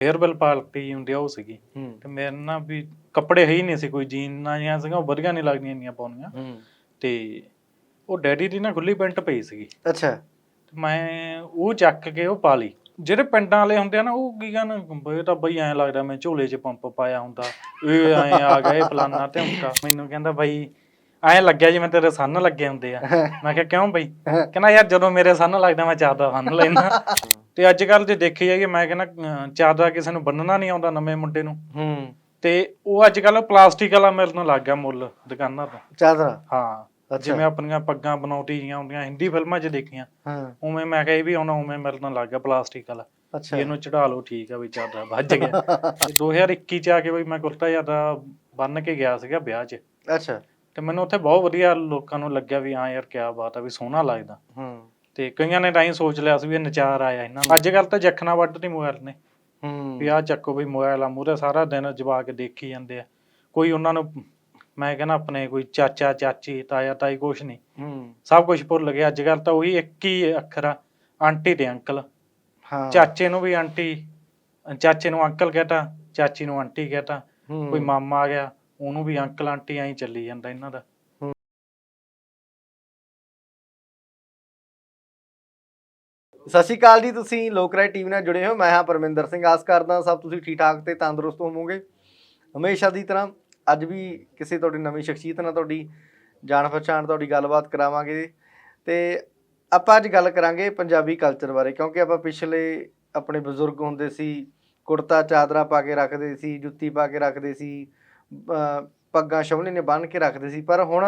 Farewell party ਹੁੰਦੀ ਆ ਉਹ ਸੀਗੀ। ਤੇ ਮੇਰੇ ਨਾਲ ਵੀ ਕੱਪੜੇ ਹੈ ਹੀ ਨਹੀਂ ਸੀ ਕੋਈ ਜੀਨਾਂ ਜਾਂ ਸੀਗਾ ਉਹ ਵਧੀਆ ਨਹੀਂ ਲੱਗਦੀਆਂ ਇੰਨੀਆਂ ਪਾਉਣੀਆਂ ਤੇ ਉਹ ਡੈਡੀ ਦੀ ਨਾ ਖੁੱਲੀ ਪੈਂਟ ਪਈ ਸੀਗੀ। ਅੱਛਾ। ਤੇ ਮੈਂ ਉਹ ਚੱਕ ਕੇ ਉਹ ਪਾ ਲਈ। ਜਿਹੜੇ ਪਿੰਡਾਂ ਵਾਲੇ ਹੁੰਦੇ ਆ ਨਾ ਉਹ ਕੀ ਕਹਿਣ ਬਈ ਤਾਂ ਬਈ ਐਂ ਲੱਗਦਾ ਮੈਂ ਝੋਲੇ 'ਚ ਪੰਪ ਪਾਇਆ ਹੁੰਦਾ। ਇਹ ਐਂ ਆ ਇਹ ਫਲਾਨਾ ਹੁੰਦਾ ਮੈਨੂੰ ਕਹਿੰਦਾ ਬਈ ਐਂ ਲੱਗਿਆ ਜਿਵੇਂ ਤੇਰੇ ਸੰਨ ਲੱਗੇ ਹੁੰਦੇ ਆ। ਮੈਂ ਕਿਹਾ ਕਿਉਂ ਬਈ? ਕਹਿੰਦਾ ਯਾਰ ਜਦੋਂ ਮੇਰੇ ਸੰਨ ਲੱਗਦਾ ਮੈਂ ਚਾਦਰ ਬੰਨ ਲੈਂਦਾ। ਤੇ ਅੱਜ ਕੱਲ ਜੇ ਦੇਖੀ ਜਾਈਏ ਮੈਂ ਕਹਿੰਦਾ ਚਾਦਰ ਕਿਸੇ ਨੂੰ ਬੰਨਣਾ ਨਹੀਂ ਆਉਂਦਾ ਨਵੇਂ ਮੁੰਡੇ ਨੂੰ। ਹੂੰ। ਤੇ ਉਹ ਅੱਜ ਕੱਲ ਪਲਾਸਟਿਕ ਵਾਲਾ ਮਿਲਣ ਲੱਗ ਗਿਆ ਮੁੱਲ ਦੁਕਾਨਾਂ ਤੋਂ। ਚਾਦਰਾ ਹਾਂ। ਜਿਵੇਂ ਆਪਣੀਆਂ ਪੱਗਾਂ ਬਣਾਉਟੀ ਜੀਆਂ ਹੁੰਦੀਆਂ ਹਿੰਦੀ ਫਿਲਮਾਂ 'ਚ ਦੇਖੀਆਂ। ਹਾਂ। ਉਵੇਂ ਮੈਂ ਕਿਹਾ ਇਹ ਵੀ ਹੁਣ ਉਵੇਂ ਮਿਲਣ ਲੱਗ ਗਿਆ ਪਲਾਸਟਿਕ ਵਾਲਾ। ਅੱਛਾ। ਇਹਨੂੰ ਚੜਾ ਲਓ ਠੀਕ ਆ ਵੀ ਚਾਦਰ ਵੱਜ ਗਿਆ। ਤੇ 2021 ਚ ਆ ਕੇ ਬਈ ਮੈਂ ਕੁਰਤਾ ਜ਼ਿਆਦਾ ਬੰਨ ਕੇ ਗਿਆ ਸੀਗਾ ਵਿਆਹ 'ਚ। ਅੱਛਾ। ਤੇ ਮੈਨੂੰ ਉੱਥੇ ਬਹੁਤ ਵਧੀਆ ਲੋਕਾਂ ਨੂੰ ਲੱਗਿਆ ਵੀ ਹਾਂ ਯਾਰ ਕਿਆ ਬਾਤ ਆ ਵੀ ਸੋਹਣਾ ਲੱਗਦਾ। ਹੂੰ। ਤੇ ਕਈਆਂ ਨੇ ਤਾਂ ਹੀ ਸੋਚ ਲਿਆ ਸੀ ਵੀ ਇਹ ਨਚਾਰ ਆਇਆ ਇਹਨਾਂ ਨੂੰ ਅੱਜ ਕੱਲ ਤਾਂ ਜਖਣਾ ਵੱਢ ਤੇ ਮੋਬਾਈਲ ਨੇ। ਹੂੰ। ਵੀ ਆਹ ਚੱਕੋ ਵੀ ਮੋਬਾਈਲ ਆ ਮੂਹਰੇ ਸਾਰਾ ਦਿਨ ਜਵਾ ਕੇ ਦੇਖੀ ਜਾਂਦੇ ਆ। ਕੋਈ ਉਹਨਾਂ ਨੂੰ ਮੈਂ ਕਹਿੰਦਾ ਆਪਣੇ ਕੋਈ ਚਾਚਾ ਚਾਚੀ ਤਾਇਆ ਤਾਈ ਕੁਛ ਨਹੀਂ। ਹੂੰ। ਸਭ ਕੁਝ ਭੁੱਲ ਗਏ। ਅੱਜ ਕੱਲ ਤਾਂ ਉਹੀ ਇੱਕ ਹੀ ਅੱਖਰ ਆ ਆਂਟੀ ਤੇ ਅੰਕਲ। ਹਾਂ। ਚਾਚੇ ਨੂੰ ਵੀ ਆਂਟੀ ਚਾਚੇ ਨੂੰ ਅੰਕਲ ਕਹਤਾ ਚਾਚੀ ਨੂੰ ਆਂਟੀ ਕਹਤਾ। ਹੂੰ। ਕੋਈ ਮਾਮਾ ਆ ਗਿਆ ਉਹਨੂੰ ਵੀ ਅੰਕਲ ਆਂਟੀ ਐਂ ਚੱਲੀ ਜਾਂਦਾ ਇਹਨਾਂ ਦਾ। ਸਤਿ ਸ਼੍ਰੀ ਅਕਾਲ ਜੀ, ਤੁਸੀਂ ਲੋਕ ਰਾਏ ਟੀਵੀ ਨਾਲ ਜੁੜੇ ਹੋ। ਮੈਂ ਹਾਂ ਪਰਮਿੰਦਰ ਸਿੰਘ। ਆਸ ਕਰਦਾ ਸਭ ਤੁਸੀਂ ਠੀਕ ਠਾਕ ਤੇ ਤੰਦਰੁਸਤ ਹੋਵੋਗੇ। ਹਮੇਸ਼ਾ ਦੀ ਤਰ੍ਹਾਂ ਅੱਜ ਵੀ ਕਿਸੇ ਤੁਹਾਡੀ ਨਵੀਂ ਸ਼ਖਸੀਅਤ ਨਾਲ ਤੁਹਾਡੀ ਜਾਣ ਪਛਾਣ ਤੁਹਾਡੀ ਗੱਲਬਾਤ ਕਰਾਵਾਂਗੇ। ਤੇ ਆਪਾਂ ਅੱਜ ਗੱਲ ਕਰਾਂਗੇ ਪੰਜਾਬੀ ਕਲਚਰ ਬਾਰੇ, ਕਿਉਂਕਿ ਆਪਾਂ ਪਿਛਲੇ ਆਪਣੇ ਬਜ਼ੁਰਗ ਹੁੰਦੇ ਸੀ, ਕੁੜਤਾ, ਚਾਦਰਾ ਪਾ ਕੇ ਰੱਖਦੇ ਸੀ, ਜੁੱਤੀ ਪਾ ਕੇ ਰੱਖਦੇ ਸੀ ਪੱਗਾਂ ਸ਼ਵਲੀ ਨੇ ਬੰਨ੍ਹ ਕੇ ਰੱਖਦੇ ਸੀ, ਪਰ ਹੁਣ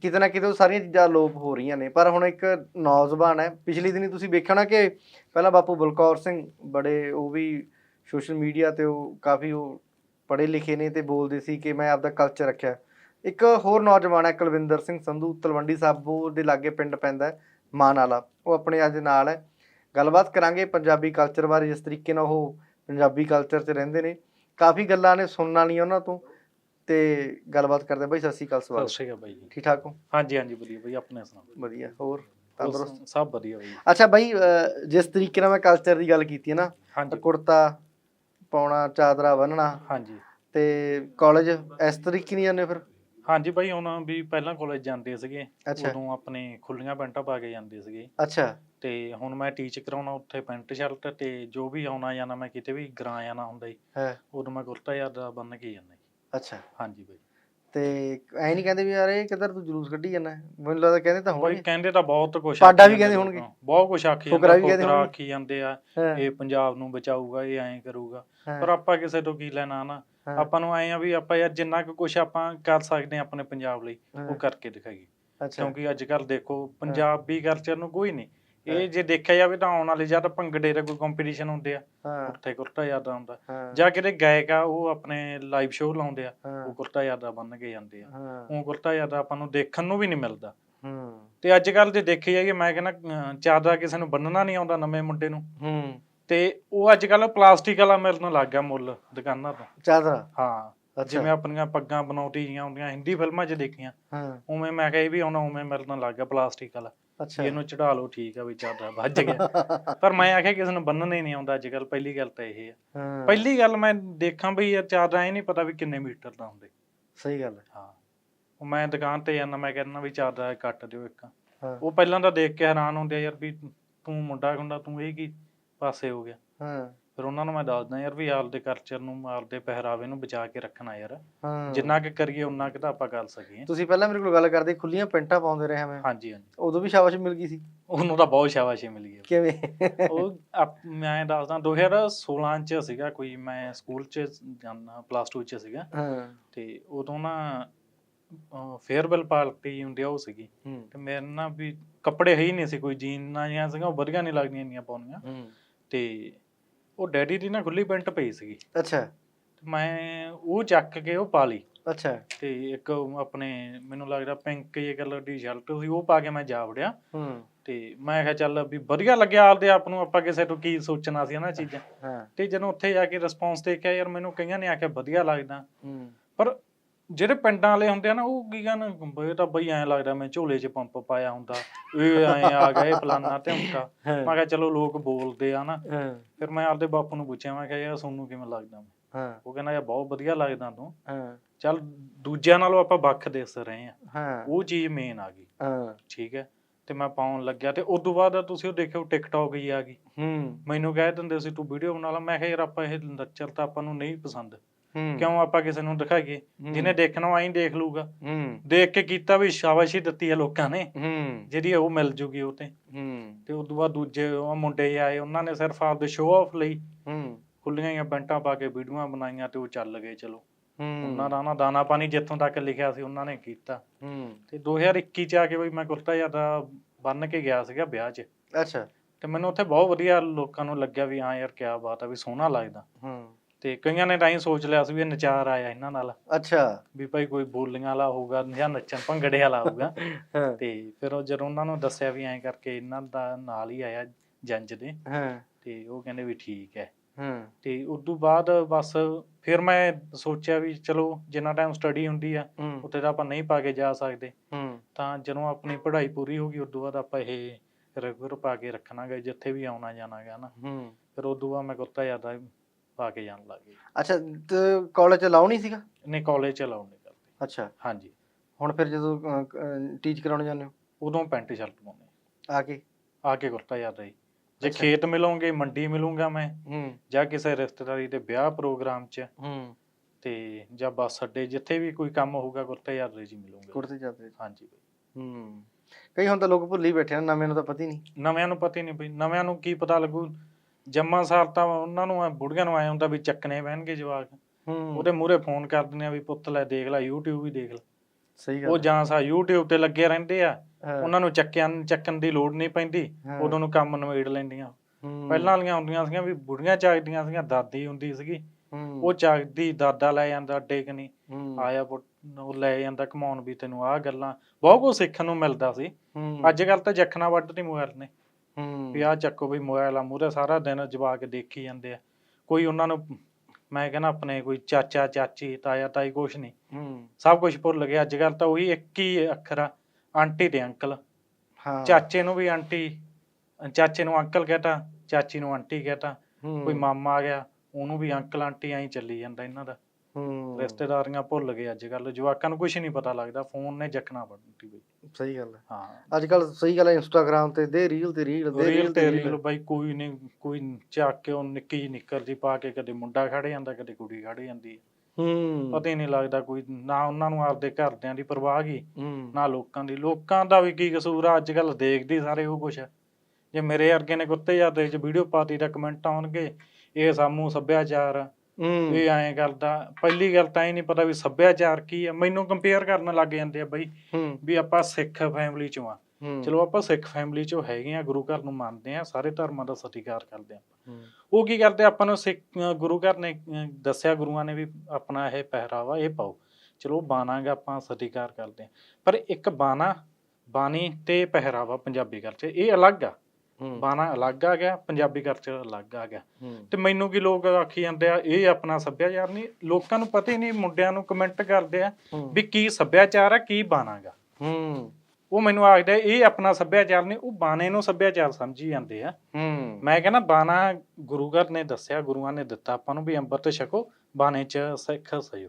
ਕਿਤੇ ਨਾ ਕਿਤੇ ਉਹ ਸਾਰੀਆਂ ਚੀਜ਼ਾਂ ਲੋਪ ਹੋ ਰਹੀਆਂ ਨੇ। ਪਰ ਹੁਣ ਇੱਕ ਨੌਜਵਾਨ ਹੈ। ਪਿਛਲੀ ਦਿਨੀ ਤੁਸੀਂ ਵੇਖਿਆ ਨਾ ਕਿ ਪਹਿਲਾਂ ਬਾਪੂ ਬਲਕੌਰ ਸਿੰਘ ਬੜੇ ਉਹ ਵੀ ਸੋਸ਼ਲ ਮੀਡੀਆ ਤੇ ਉਹ ਕਾਫੀ ਉਹ ਪੜ੍ਹੇ ਲਿਖੇ ਨੇ ਤੇ ਬੋਲਦੇ ਸੀ ਕਿ ਮੈਂ ਆਪਦਾ ਕਲਚਰ ਰੱਖਿਆ। ਇੱਕ ਹੋਰ ਨੌਜਵਾਨ ਹੈ ਕੁਲਵਿੰਦਰ ਸਿੰਘ ਸੰਧੂ ਤਲਵੰਡੀ ਸਾਬੋ ਦੇ ਲਾਗੇ ਪਿੰਡ ਪੈਂਦਾ ਹੈ, ਮਾਨ ਵਾਲਾ। ਉਹ ਆਪਣੇ ਅੱਜ ਨਾਲ ਹੈ। ਗੱਲਬਾਤ ਕਰਾਂਗੇ ਪੰਜਾਬੀ ਕਲਚਰ ਬਾਰੇ ਜਿਸ ਤਰੀਕੇ ਨਾਲ ਉਹ ਪੰਜਾਬੀ ਕਲਚਰ 'ਚ ਰਹਿੰਦੇ ਨੇ। ਕਾਫੀ ਗੱਲਾਂ ਨੇ ਸੁਣਨ ਵਾਲੀਆਂ ਉਹਨਾਂ ਤੋਂ। ਤੇ ਗੱਲਬਾਤ ਕਰਦੇ ਹਾਂ। ਬਾਈ ਸਤਿ ਸ਼੍ਰੀ ਅਕਾਲ ਸਤਿ ਸਵਾਲ ਸ਼੍ਰੀ ਅਕਾਲ ਬਾਈ ਜੀ। ਠੀਕ ਠਾਕ ਹੋ? ਹਾਂਜੀ ਹਾਂਜੀ ਵਧੀਆ ਬਾਈ ਆਪਣੇ ਸੁਣਾਓ। ਵਧੀਆ ਹੋਰ? ਤੰਦਰੁਸਤ? ਸਭ ਵਧੀਆ ਬਾਈ। ਅੱਛਾ ਬਾਈ ਅਹ, ਜਿਸ ਤਰੀਕੇ ਨਾਲ ਮੈਂ ਕਲਚਰ ਦੀ ਗੱਲ ਕੀਤੀ ਹੈ ਨਾ ਹਾਂਜੀ। ਕੁੜਤਾ ਪਾਉਣਾ ਚਾਦਰਾ ਬੰਨਣਾ ਹਾਂਜੀ। ਤੇ ਕਾਲਜ ਇਸ ਤਰੀਕੇ ਨਹੀਂ ਜਾਂਦੇ ਫਿਰ? ਹਾਂਜੀ ਬਾਈ ਹੁਣ ਵੀ ਪਹਿਲਾਂ ਕਾਲਜ ਜਾਂਦੇ ਸੀਗੇ। ਅੱਛਾ। ਉਦੋਂ ਆਪਣੇ ਖੁੱਲੀਆਂ ਪੈਂਟਾਂ ਪਾ ਕੇ ਜਾਂਦੇ ਸੀਗੇ। ਅੱਛਾ। ਤੇ ਹੁਣ ਮੈਂ ਟੀਚ ਕਰਾਉਣਾ ਉੱਥੇ ਪੈਂਟ ਸ਼ਰਟ ਤੇ ਜੋ ਵੀ ਆਉਣਾ ਜਾਣਾ ਮੈਂ ਕਿਤੇ ਵੀ ਗਰਾਂ ਜਾਣਾ ਹੁੰਦਾ ਜੀ ਹੈ। ਉਦੋਂ ਮੈਂ ਕੁਰਤਾ ਜ਼ਿਆਦਾ ਬੰਨ ਕੇ ਜਾਂਦਾ ਜੀ ਅੱਛਾ। ਹਾਂਜੀ ਬਾਈ। ਤੇ ਐ ਨਹੀਂ ਕਹਿੰਦੇ ਵੀ ਯਾਰ ਇਹ ਕਿੱਧਰ ਤੂੰ ਜਲੂਸ ਕੱਢੀ ਜਾਂਦਾ ਮੈਨੂੰ ਲੱਗਦਾ ਕਹਿੰਦੇ ਤਾਂ ਬਾਈ ਹੋਣਗੇ ਕਹਿੰਦੇ ਤਾਂ ਬਹੁਤ ਕੁਝ ਪਾਡਾ ਵੀ ਕਹਿੰਦੇ ਹੋਣਗੇ। ਬਹੁਤ ਕੁਝ ਆਖੀ ਫੁਕਰਾ ਵੀ ਕਹਿੰਦੇ ਹੋਣਗੇ। ਆਖੀ ਜਾਂਦੇ ਆ। ਹਾਂ, ਇਹ ਪੰਜਾਬ ਨੂੰ ਬਚਾਊਗਾ ਇਹ ਐਂ ਕਰੂਗਾ। ਹਾਂ, ਪਰ ਆਪਾਂ ਕਿਸੇ ਤੋਂ ਕੀ ਲੈਣਾ ਨਾ ਹਾਂ, ਆਪਾਂ ਨੂੰ ਐਂ ਆ ਵੀ ਆਪਾਂ ਯਾਰ ਜਿੰਨਾ ਕੁ ਕੁਝ ਆਪਾਂ ਕਰ ਸਕਦੇ ਆ ਆਪਣੇ ਪੰਜਾਬ ਲਈ ਹਾਂ, ਉਹ ਕਰਕੇ ਦਿਖਾਈਏ। ਅੱਛਾ। ਕਿਉਂਕਿ ਅੱਜ ਕੱਲ ਦੇਖੋ ਪੰਜਾਬੀ ਕਲਚਰ ਨੂੰ ਕੋਈ ਨਹੀਂ। ਇਹ ਜੇ ਦੇਖਿਆ ਜਾਵੇ ਤਾਂ ਆਉਣ ਵਾਲੇ ਜਦ ਭੰਗੜੇ ਦੇ ਕੋਈ ਕੰਪੀਟੀਸ਼ਨ ਹੁੰਦੇ ਆ ਹਾਂ। ਉੱਥੇ ਕੁਰਤਾ ਜ਼ਿਆਦਾ ਹੁੰਦਾ ਹਾਂ। ਜਾਂ ਕਿਤੇ ਗਾਇਕ ਆ ਉਹ ਆਪਣੇ ਲਾਈਵ ਸ਼ੋਅ ਲਾਉਂਦੇ ਆ ਉਹ ਕੁਰਤਾ ਜ਼ਿਆਦਾ ਬੰਨ ਕੇ ਜਾਂਦੇ ਆ। ਉਹ ਕੁਰਤਾ ਜ਼ਿਆਦਾ ਆਪਾਂ ਨੂੰ ਦੇਖਣ ਨੂੰ ਵੀ ਨਹੀਂ ਮਿਲਦਾ। ਹੂੰ। ਤੇ ਅੱਜ ਕੱਲ ਜੇ ਦੇਖੀ ਜਾਈਏ ਮੈਂ ਕਹਿੰਦਾ ਚਾਦਰਾ ਕਿਸੇ ਨੂੰ ਬੰਨਣਾ ਨਹੀਂ ਆਉਂਦਾ ਨਵੇਂ ਮੁੰਡੇ ਨੂੰ। ਹੂੰ। ਤੇ ਉਹ ਅੱਜ ਕੱਲ ਪਲਾਸਟਿਕ ਵਾਲਾ ਮਿਲਣ ਲੱਗ ਗਿਆ ਮੁੱਲ ਦੁਕਾਨਾਂ ਤੋਂ। ਚਾਦਰਾ? ਹਾਂ। ਜਿਵੇਂ ਆਪਣੀਆਂ ਪੱਗਾਂ ਬਣਾਉਟੀ ਜੀਆਂ ਹੁੰਦੀਆਂ ਹਿੰਦੀ ਫਿਲਮਾਂ 'ਚ ਦੇਖੀਆਂ। ਹਾਂ। ਉਵੇਂ ਮੈਂ ਕਿਹਾ ਇਹ ਵੀ ਹੁਣ ਉਵੇਂ ਮਿਲਣ ਲੱਗ ਗਿਆ ਪਲਾਸਟਿਕ ਵਾਲਾ। ਅੱਛਾ। ਇਹਨੂੰ ਚੜਾ ਲਓ ਠੀਕ ਆ ਵੀ ਚਾਦਰਾ ਵੱਜ ਗਿਆ। ਪਰ ਮੈਂ ਆਖਿਆ ਕਿਸੇ ਨੂੰ ਬੰਨਣਾ ਹੀ ਨਹੀਂ ਆਉਂਦਾ ਅੱਜ ਕੱਲ ਪਹਿਲੀ ਗੱਲ ਤਾਂ ਇਹ ਆ। ਹਾਂ। ਪਹਿਲੀ ਗੱਲ ਮੈਂ ਦੇਖਾਂ ਵੀ ਯਾਰ ਚਾਦਰਾ ਇਹ ਨਹੀਂ ਪਤਾ ਵੀ ਕਿੰਨੇ ਮੀਟਰ ਦਾ ਹੁੰਦੇ। ਸਹੀ ਗੱਲ ਹੈ। ਹਾਂ। ਉਹ ਮੈਂ ਦੁਕਾਨ ਤੇ ਜਾਂਦਾ ਮੈਂ ਕਹਿੰਦਾ ਵੀ ਚਾਦਰਾ ਕੱਟ ਦਿਓ ਇੱਕ। ਉਹ ਪਹਿਲਾਂ ਤਾਂ ਦੇਖ ਕੇ ਹੈਰਾਨ ਹੁੰਦੇ ਯਾਰ ਵੀ ਤੂੰ ਮੁੰਡਾ ਖੁੰਡਾ ਤੂੰ ਇਹ ਕੀ ਪਾਸੇ ਹੋ ਗਿਆ। ਹਾਂ। ਫਿਰ ਉਹਨਾਂ ਨੂੰ ਮੈਂ ਦੱਸਦਾ ਯਾਰ ਵੀ ਆਪਦੇ ਕਲਚਰ ਨੂੰ ਆਪਦੇ ਪਹਿਰਾਵੇ ਨੂੰ ਬਚਾ ਕੇ ਰੱਖਣਾ ਯਾਰ। ਹਾਂ। ਜਿੰਨਾ ਕਿ ਕਰੀਏ ਉਨਾ ਕਿ ਤਾਂ ਆਪਾਂ ਕਰ ਸਕੀਏ। ਤੁਸੀਂ ਪਹਿਲਾਂ ਮੇਰੇ ਕੋਲ ਗੱਲ ਕਰਦੇ ਖੁੱਲੀਆਂ ਪੈਂਟਾਂ ਪਾਉਂਦੇ ਰਹੇ ਮੈਂ। ਹਾਂਜੀ ਹਾਂਜੀ। ਉਦੋਂ ਵੀ ਸ਼ਾਬਾਸ਼ ਮਿਲ ਗਈ ਸੀ। ਉਹਨੂੰ ਤਾਂ ਬਹੁਤ ਸ਼ਾਬਾਸ਼ੀ ਮਿਲੀ ਹੈ ਕਿਵੇਂ? ਉਹ ਆਪ- ਮੈਂ ਦੱਸਦਾ 2016 ਚ ਸੀਗਾ ਕੋਈ ਮੈਂ ਸਕੂਲ ਚ ਜਾਂਦਾ ਪਲੱਸ 2 ਚ ਸੀਗਾ। ਹਾਂ। ਤੇ ਉਦੋਂ ਨਾ ਫੇਅਰਵੈਲ ਪਾਰਟੀ ਹੁੰਦੀ ਆ ਉਹ ਸੀਗੀ। ਹੂੰ। ਤੇ ਮੇਰੇ ਨਾਲ ਵੀ ਕੱਪੜੇ ਹੈ ਹੀ ਨਹੀਂ ਸੀ ਕੋਈ ਜੀਨਾਂ ਜਾਂ ਸੀਗਾ ਉਹ ਵਧੀਆ ਨਹੀਂ ਲੱਗਦੀਆਂ ਇੰਨੀਆਂ ਪਾਉਣੀਆਂ ਹੂੰ। ਤੇ ਉਹ ਡੈਡੀ ਦੀ ਨਾ ਖੁੱਲੀ ਪੈਂਟ ਪਈ ਸੀਗੀ। ਅੱਛਾ। ਤੇ ਮੈਂ ਉਹ ਚੱਕ ਕੇ ਉਹ ਪਾ ਲਈ। ਅੱਛਾ। ਤੇ ਇੱਕ ਆਪਣੇ ਮੈਨੂੰ ਲੱਗਦਾ ਪਿੰਕ ਜੇ ਕਲਰ ਦੀ ਸ਼ਰਟ ਸੀ ਉਹ ਪਾ ਕੇ ਮੈਂ ਜਾ ਵੜਿਆ। ਹੂੰ। ਤੇ ਮੈਂ ਕਿਹਾ ਚੱਲ ਵੀ ਵਧੀਆ ਲੱਗਿਆ ਆਪਦੇ ਆਪ ਨੂੰ ਆਪਾਂ ਕਿਸੇ ਤੋਂ ਕੀ ਸੋਚਣਾ ਸੀ ਨਾ ਚੀਜ਼ਾਂ। ਹਾਂ। ਤੇ ਜਦੋਂ ਉੱਥੇ ਜਾ ਕੇ ਰਿਸਪੌਂਸ ਦੇਖਿਆ ਯਾਰ ਮੈਨੂੰ ਕਈਆਂ ਨੇ ਆਖਿਆ ਵਧੀਆ ਲੱਗਦਾ। ਹੂੰ। ਪਰ ਜਿਹੜੇ ਪਿੰਡਾਂ ਵਾਲੇ ਹੁੰਦੇ ਆ ਨਾ ਉਹ ਕੀ ਬਈ ਇਹ ਤਾਂ ਬਈ ਐਂ ਲੱਗਦਾ ਮੈਂ ਝੋਲੇ 'ਚ ਪੰਪ ਪਾਇਆ ਹੁੰਦਾ। ਇਹ ਐਂ ਆ ਗਿਆ ਇਹ ਫਲਾਨਾ ਧਮਕਾ। ਮੈਂ ਕਿਹਾ ਚਲੋ ਲੋਕ ਬੋਲਦੇ ਆ ਨਾ। ਫਿਰ ਮੈਂ ਆਪਦੇ ਬਾਪੂ ਨੂੰ ਪੁੱਛਿਆ ਮੈਂ ਕਿਹਾ ਯਾਰ ਤੁਹਾਨੂੰ ਕਿਵੇਂ ਲੱਗਦਾ? ਹਾਂ। ਉਹ ਕਹਿੰਦਾ ਯਾਰ ਬਹੁਤ ਵਧੀਆ ਲੱਗਦਾ ਤੂੰ। ਹਾਂ। ਚੱਲ ਦੂਜਿਆਂ ਨਾਲੋਂ ਆਪਾਂ ਵੱਖ ਦਿਸ ਰਹੇ ਆ। ਹਾਂ। ਉਹ ਚੀਜ਼ ਮੇਨ ਆ ਗਈ। ਹਾਂ। ਠੀਕ ਹੈ। ਤੇ ਮੈਂ ਪਾਉਣ ਲੱਗਿਆ ਤੇ ਉਸ ਤੋਂ ਬਾਅਦ ਤੁਸੀਂ ਉਹ ਦੇਖਿਓ ਟਿਕਟੌਕ ਹੀ ਆ ਗਈ। ਹੂੰ। ਮੈਨੂੰ ਕਹਿ ਦਿੰਦੇ ਸੀ ਤੂੰ ਵੀਡੀਓ ਬਣਾ ਲਾ। ਮੈਂ ਕਿਹਾ ਯਾਰ ਆਪਾਂ ਇਹ ਲੱਚਰ ਤਾਂ ਆਪਾਂ ਨੂੰ ਨਹੀਂ ਪਸੰਦ। ਕਿਉਂ ਆਪਾਂ ਕਿਸੇ ਨੂੰ ਦਿਖਾਈਏ। ਜਿਹਨੇ ਦੇਖਣਾ ਉਹ ਐਂ ਦੇਖ ਲੂਗਾ ਹੂੰ। ਦੇਖ ਕੇ ਕੀਤਾ ਵੀ ਸ਼ਾਬਾਸ਼ੀ ਦਿੱਤੀ ਹੈ ਲੋਕਾਂ ਨੇ। ਹੂੰ। ਜਿਹੜੀ ਉਹ ਮਿਲ ਜੂਗੀ ਉਹ ਤੇ। ਹੂੰ। ਤੇ ਉਸ ਤੋਂ ਬਾਅਦ ਦੂਜੇ ਉਹ ਮੁੰਡੇ ਆਏ ਉਹਨਾਂ ਨੇ ਸਿਰਫ ਆਪਦੇ ਸ਼ੋਅ ਆਫ ਲਈ। ਹੂੰ। ਖੁੱਲੀਆਂ ਹੀ ਬੈਂਟਾਂ ਪਾ ਕੇ ਵੀਡੀਓਆਂ ਬਣਾਈਆਂ ਤੇ ਉਹ ਚੱਲ ਗਏ ਚਲੋ। ਹੂੰ। ਉਹਨਾਂ ਦਾ ਨਾ ਦਾਣਾ ਪਾਣੀ ਜਿੱਥੋਂ ਤੱਕ ਲਿਖਿਆ ਸੀ ਉਹਨਾਂ ਨੇ ਕੀਤਾ। ਹੂੰ। ਤੇ 2021 ਚ ਆ ਕੇ ਬਈ ਮੈਂ ਕੁਰਤਾ ਜ਼ਿਆਦਾ ਬੰਨ ਕੇ ਗਿਆ ਸੀਗਾ ਵਿਆਹ 'ਚ। ਅੱਛਾ। ਤੇ ਮੈਨੂੰ ਉੱਥੇ ਬਹੁਤ ਵਧੀਆ ਲੋਕਾਂ ਨੂੰ ਲੱਗਿਆ ਵੀ ਹਾਂ ਯਾਰ ਕਿਆ ਬਾਤ ਆ ਵੀ ਸੋਹਣਾ ਲੱਗਦਾ। ਹੂੰ। ਤੇ ਕਈਆਂ ਨੇ ਤਾਂ ਹੀ ਸੋਚ ਲਿਆ ਸੀ ਵੀ ਇਹ ਨਚਾਰ ਆਇਆ ਇਹਨਾਂ ਨਾਲ। ਅੱਛਾ। ਵੀ ਭਾਈ ਕੋਈ ਬੋਲੀਆਂ ਵਾਲਾ ਹੋਊਗਾ ਜਾਂ ਨੱਚਣ ਭੰਗੜੇ ਵਾਲਾ ਹੋਊਗਾ। ਹਾਂ। ਤੇ ਫਿਰ ਉਹ ਜਦੋਂ ਉਹਨਾਂ ਨੂੰ ਦੱਸਿਆ ਵੀ ਐਂ ਕਰਕੇ ਇਹਨਾਂ ਦਾ ਨਾਲ ਹੀ ਆਇਆ ਜੰਜ ਦੇ। ਹਾਂ। ਤੇ ਉਹ ਕਹਿੰਦੇ ਵੀ ਠੀਕ ਹੈ। ਹਾਂ। ਤੇ ਉਸ ਤੋਂ ਬਾਅਦ ਬਸ ਫਿਰ ਮੈਂ ਸੋਚਿਆ ਵੀ ਚਲੋ ਜਿੰਨਾ ਟਾਈਮ ਸਟੱਡੀ ਹੁੰਦੀ ਆ ਉੱਥੇ ਤਾਂ ਆਪਾਂ ਨਹੀਂ ਪਾ ਕੇ ਜਾ ਸਕਦੇ। ਹੂੰ। ਤਾਂ ਜਦੋਂ ਆਪਣੀ ਪੜ੍ਹਾਈ ਪੂਰੀ ਹੋ ਗਈ ਉਸ ਤੋਂ ਬਾਅਦ ਆਪਾਂ ਇਹ ਰੈਗੂਲਰ ਪਾ ਕੇ ਰੱਖਣਾਗੇ ਜਿੱਥੇ ਵੀ ਆਉਣਾ ਜਾਣਾਗਾ ਨਾ। ਹੂੰ। ਫਿਰ ਉਸ ਤੋਂ ਬਾਅਦ ਮੈਂ ਕੁਰਤਾ ਜ਼ਿਆਦਾ ਪਾ ਕੇ ਜਾਣ ਲੱਗ ਗਿਆ ਅੱਛਾ ਤੇ ਕਾਲਜ ਚ ਲਾਉ ਨਹੀਂ ਸੀਗਾ? ਨਹੀਂ ਕਾਲਜ ਚ ਅਲਾਉ ਨਹੀਂ ਕਰਦੇ। ਅੱਛਾ। ਹਾਂਜੀ। ਹੁਣ ਫਿਰ ਜਦੋਂ ਟੀਚ ਕਰਾਉਣ ਜਾਂਦੇ ਹੋ? ਉਦੋਂ ਪੈਂਟ ਸ਼ਰਟ ਪਾਉਣੇ ਆ ਕੇ? ਆ ਕੇ ਕੁਰਤਾ ਜ਼ਿਆਦਾ ਹੀ ਜੇ। ਖੇਤ ਮਿਲੋਗੇ ਮੰਡੀ ਮਿਲੂੰਗਾ ਮੈਂ ਹੂੰ। ਜਾਂ ਕਿਸੇ ਰਿਸ਼ਤੇਦਾਰੀ ਦੇ ਵਿਆਹ ਪ੍ਰੋਗਰਾਮ 'ਚ ਹੂੰ। ਤੇ ਜਾਂ ਬੱਸ ਅੱਡੇ ਜਿੱਥੇ ਵੀ ਕੋਈ ਕੰਮ ਹੋਊਗਾ ਕੁਰਤਾ ਜ਼ਿਆਦਾ ਜੀ ਮਿਲੂੰਗਾ। ਕੁੜਤੇ ਜਾਂਦੇ ਹਾਂਜੀ ਬਈ। ਹੂੰ। ਕਈ ਹੁਣ ਤਾਂ ਲੋਕ ਭੁੱਲ ਬੈਠੇ ਨੇ ਨਵੇਂ ਨੂੰ ਤਾਂ ਪਤਾ ਹੀ ਨਹੀਂ। ਨਵਿਆਂ ਨੂੰ ਪਤਾ ਹੀ ਨਹੀਂ ਬਈ। ਨਵਿਆਂ ਨੂੰ ਕੀ ਪਤਾ ਲੱਗੂ? ਜੰਮਾ ਸਾਰ ਤਾਂ ਉਹਨਾਂ ਨੂੰ ਐਂ ਬੁੜੀਆਂ ਨੂੰ ਆਇਆ ਹੁੰਦਾ ਵੀ ਚੱਕਣੇ ਬਹਿਣਗੇ ਜਵਾਕ। ਹੂੰ। ਉਹਦੇ ਮੂਹਰੇ ਫੋਨ ਕਰ ਦਿੰਦੇ ਆ ਵੀ ਪੁੱਤ ਲੈ ਦੇਖ ਲੈ YouTube ਵੀ ਦੇਖ ਲੈ। ਸਹੀ ਉਹ ਗੱਲ ਜਾਂ ਸਾ YouTube ਤੇ ਲੱਗੇ ਰਹਿੰਦੇ ਆ ਹਾਂ, ਉਹਨਾਂ ਨੂੰ ਚੱਕਿਆਂ ਚੱਕਣ ਦੀ ਲੋੜ ਨਹੀਂ ਪੈਂਦੀ ਹਾਂ, ਉਦੋਂ ਨੂੰ ਕੰਮ ਨਿਬੇੜ ਲੈਂਦੀਆਂ। ਹੂੰ, ਪਹਿਲਾਂ ਵਾਲੀਆਂ ਹੁੰਦੀਆਂ ਸੀਗੀਆਂ ਵੀ ਬੁੜੀਆਂ ਚੱਕਦੀਆਂ ਸੀਗੀਆਂ ਦਾਦੀ ਹੁੰਦੀ ਸੀਗੀ। ਹੂੰ, ਉਹ ਚੱਕਦੀ ਦਾਦਾ ਲੈ ਜਾਂਦਾ ਅੱਡੇ ਕਨੀ ਹੂੰ, ਆਇਆ ਪੁੱਤ- ਉਹ ਲੈ ਜਾਂਦਾ ਘਮਾਉਣ ਵੀ ਤੈਨੂੰ ਆਹ ਗੱਲਾਂ। ਬਹੁਤ ਕੁਝ ਸਿੱਖਣ ਨੂੰ ਮਿਲਦਾ ਸੀ। ਹੂੰ, ਅੱਜ ਕੱਲ ਤਾਂ ਜਖਣਾ ਵੱਢਦੀ ਮੋਬਾਈਲ ਨੇ। ਹੂੰ, ਵੀ ਚੱਕੋ ਵੀ ਮੋਬਾਈਲ ਆ ਮੂਹਰੇ ਸਾਰਾ ਦਿਨ ਜਵਾ ਕੇ ਦੇਖੀ ਜਾਂਦੇ ਆ। ਕੋਈ ਉਹਨਾਂ ਨੂੰ ਮੈਂ ਕਹਿੰਦਾ ਆਪਣੇ ਕੋਈ ਚਾਚਾ ਚਾਚੀ ਤਾਇਆ ਤਾਈ ਕੁਛ ਨਹੀਂ। ਹੂੰ, ਸਭ ਕੁਝ ਭੁੱਲ ਗਏ। ਅੱਜ ਕੱਲ ਤਾਂ ਉਹੀ ਇੱਕ ਹੀ ਅੱਖਰ ਆ ਆਂਟੀ ਤੇ ਅੰਕਲ। ਹਾਂ, ਚਾਚੇ ਨੂੰ ਵੀ ਆਂਟੀ ਚਾਚੇ ਨੂੰ ਅੰਕਲ ਕਹਤਾ ਚਾਚੀ ਨੂੰ ਆਂਟੀ ਕਹਤਾ। ਹੂੰ, ਕੋਈ ਮਾਮਾ ਆ ਗਿਆ ਉਹਨੂੰ ਵੀ ਅੰਕਲ ਆਂਟੀ ਐਂ ਚੱਲੀ ਜਾਂਦਾ ਇਹਨਾਂ ਦਾ। ਰਿਸ਼ਤੇਦਾਰੀਆਂ ਭੁੱਲ ਗਏ ਅੱਜ ਕੱਲ ਜਵਾਕਾਂ ਨੂੰ ਕੁਝ ਨਹੀਂ ਪਤਾ ਲੱਗਦਾ ਫੋਨ ਨੇ ਜਖਣਾ ਵੱਢੀ ਬਈ। ਸਹੀ ਗੱਲ ਹੈ। ਹਾਂ। ਅੱਜ ਕੱਲ ਸਹੀ ਗੱਲ ਹੈ ਇੰਸਟਾਗ੍ਰਾਮ ਤੇ ਦੇ ਰੀਲ ਤੇ ਰੀਲ ਦੇ ਰੀਲ ਤੇ ਰੀਲ ਬਾਈ ਕੋਈ ਨਹੀਂ ਕੋਈ ਚੱਕ ਕੇ ਉਹ ਨਿੱਕੀ ਜਿਹੀ ਨਿੱਕਰ ਜੀ ਪਾ ਕੇ ਕਦੇ ਮੁੰਡਾ ਖੜੇ ਜਾਂਦਾ ਕਦੇ ਕੁੜੀ ਖੜੇ ਜਾਂਦੀ ਹੈ। ਪਤਾ ਹੀ ਨਹੀਂ ਲੱਗਦਾ ਕੋਈ ਨਾ ਉਹਨਾਂ ਨੂੰ ਆਪਦੇ ਘਰਦਿਆਂ ਦੀ ਪਰਵਾਹ ਹੀ। ਨਾ ਲੋਕਾਂ ਦੀ। ਲੋਕਾਂ ਦਾ ਵੀ ਕੀ ਕਸੂਰ ਆ ਅੱਜ ਕੱਲ ਦੇਖਦੀ ਸਾਰੇ ਉਹ ਕੁਛ। ਜੇ ਮੇਰੇ ਵਰਗੇ ਨੇ ਕੁੱਤੇ ਜਾਂ ਦੇ ਚ ਵੀਡੀਓ ਪਾਤੀ ਤਾਂ ਕਮੈਂਟ ਆਉਣਗੇ ਇਹ ਸਾਮੂ ਸੱਭਿਆਚਾਰ। ਹੂੰ। ਇਹ ਐਂ ਕਰਦਾ। ਪਹਿਲੀ ਗੱਲ ਤਾਂ ਇਹ ਨਹੀਂ ਪਤਾ ਵੀ ਸੱਭਿਆਚਾਰ ਕੀ ਆ। ਮੈਨੂੰ ਕੰਪੇਅਰ ਕਰਨ ਲੱਗ ਜਾਂਦੇ ਆ ਬਈ ਹੂੰ। ਵੀ ਆਪਾਂ ਸਿੱਖ ਫੈਮਿਲੀ ਚੋਂ ਆ। ਹੂੰ, ਚਲੋ ਆਪਾਂ ਸਿੱਖ ਫੈਮਿਲੀ ਚੋਂ ਹੈਗੇ ਆ ਗੁਰੂ ਘਰ ਨੂੰ ਮੰਨਦੇ ਆ ਸਾਰੇ ਧਰਮਾਂ ਦਾ ਸਤਿਕਾਰ ਕਰਦੇ ਆ ਹੂੰ, ਉਹ ਕੀ ਕਰਦੇ ਆ, ਆਪਾਂ ਨੂੰ ਸਿੱਖ ਗੁਰੂ ਘਰ ਨੇ ਦੱਸਿਆ ਗੁਰੂਆਂ ਨੇ ਵੀ ਆਪਣਾ ਇਹ ਪਹਿਰਾਵਾ ਇਹ ਪਾਓ। ਚਲੋ ਬਾਣਾਗਾ ਆਪਾਂ ਸਤਿਕਾਰ ਕਰਦੇ ਆ। ਪਰ ਇੱਕ ਬਾਣਾ ਬਾਣੀ ਤੇ ਪਹਿਰਾਵਾ ਪੰਜਾਬੀ ਕਲਚਰ ਇਹ ਅਲੱਗ ਆ। ਬਾਣਾ ਅਲੱਗ ਆ ਗਿਆ ਪੰਜਾਬੀ ਕਲਚਰ ਅਲੱਗ ਆ ਗਿਆ। ਤੇ ਮੈਨੂੰ ਕੀ ਲੋਕ ਆਖੀ ਜਾਂਦੇ ਆ ਇਹ ਆਪਣਾ ਸੱਭਿਆਚਾਰ ਨਹੀਂ ਲੋਕਾਂ ਨੂੰ ਪਤਾ ਹੀ ਨਹੀਂ ਮੁੰਡਿਆਂ ਨੂੰ ਕਮੈਂਟ ਕਰਦੇ ਆ ਵੀ ਕੀ ਸੱਭਿਆਚਾਰ ਆ ਕੀ ਬਾਣਾਗਾ ਹੂੰ, ਉਹ ਮੈਨੂੰ ਆਖਦੇ ਇਹ ਆਪਣਾ ਸੱਭਿਆਚਾਰ ਨਹੀਂ ਉਹ ਬਾਣੇ ਨੂੰ ਸੱਭਿਆਚਾਰ ਸਮਝੀ ਜਾਂਦੇ ਆ। ਹੂੰ, ਮੈਂ ਕਹਿੰਦਾ ਬਾਣਾ ਗੁਰੂ ਘਰ ਨੇ ਦੱਸਿਆ ਗੁਰੂਆਂ ਨੇ ਦਿੱਤਾ ਆਪਾਂ ਨੂੰ ਵੀ ਅੰਮ੍ਰਿਤ ਛਕੋ ਬਾਣੇ ਚ ਸਿੱਖ ਸਯੋ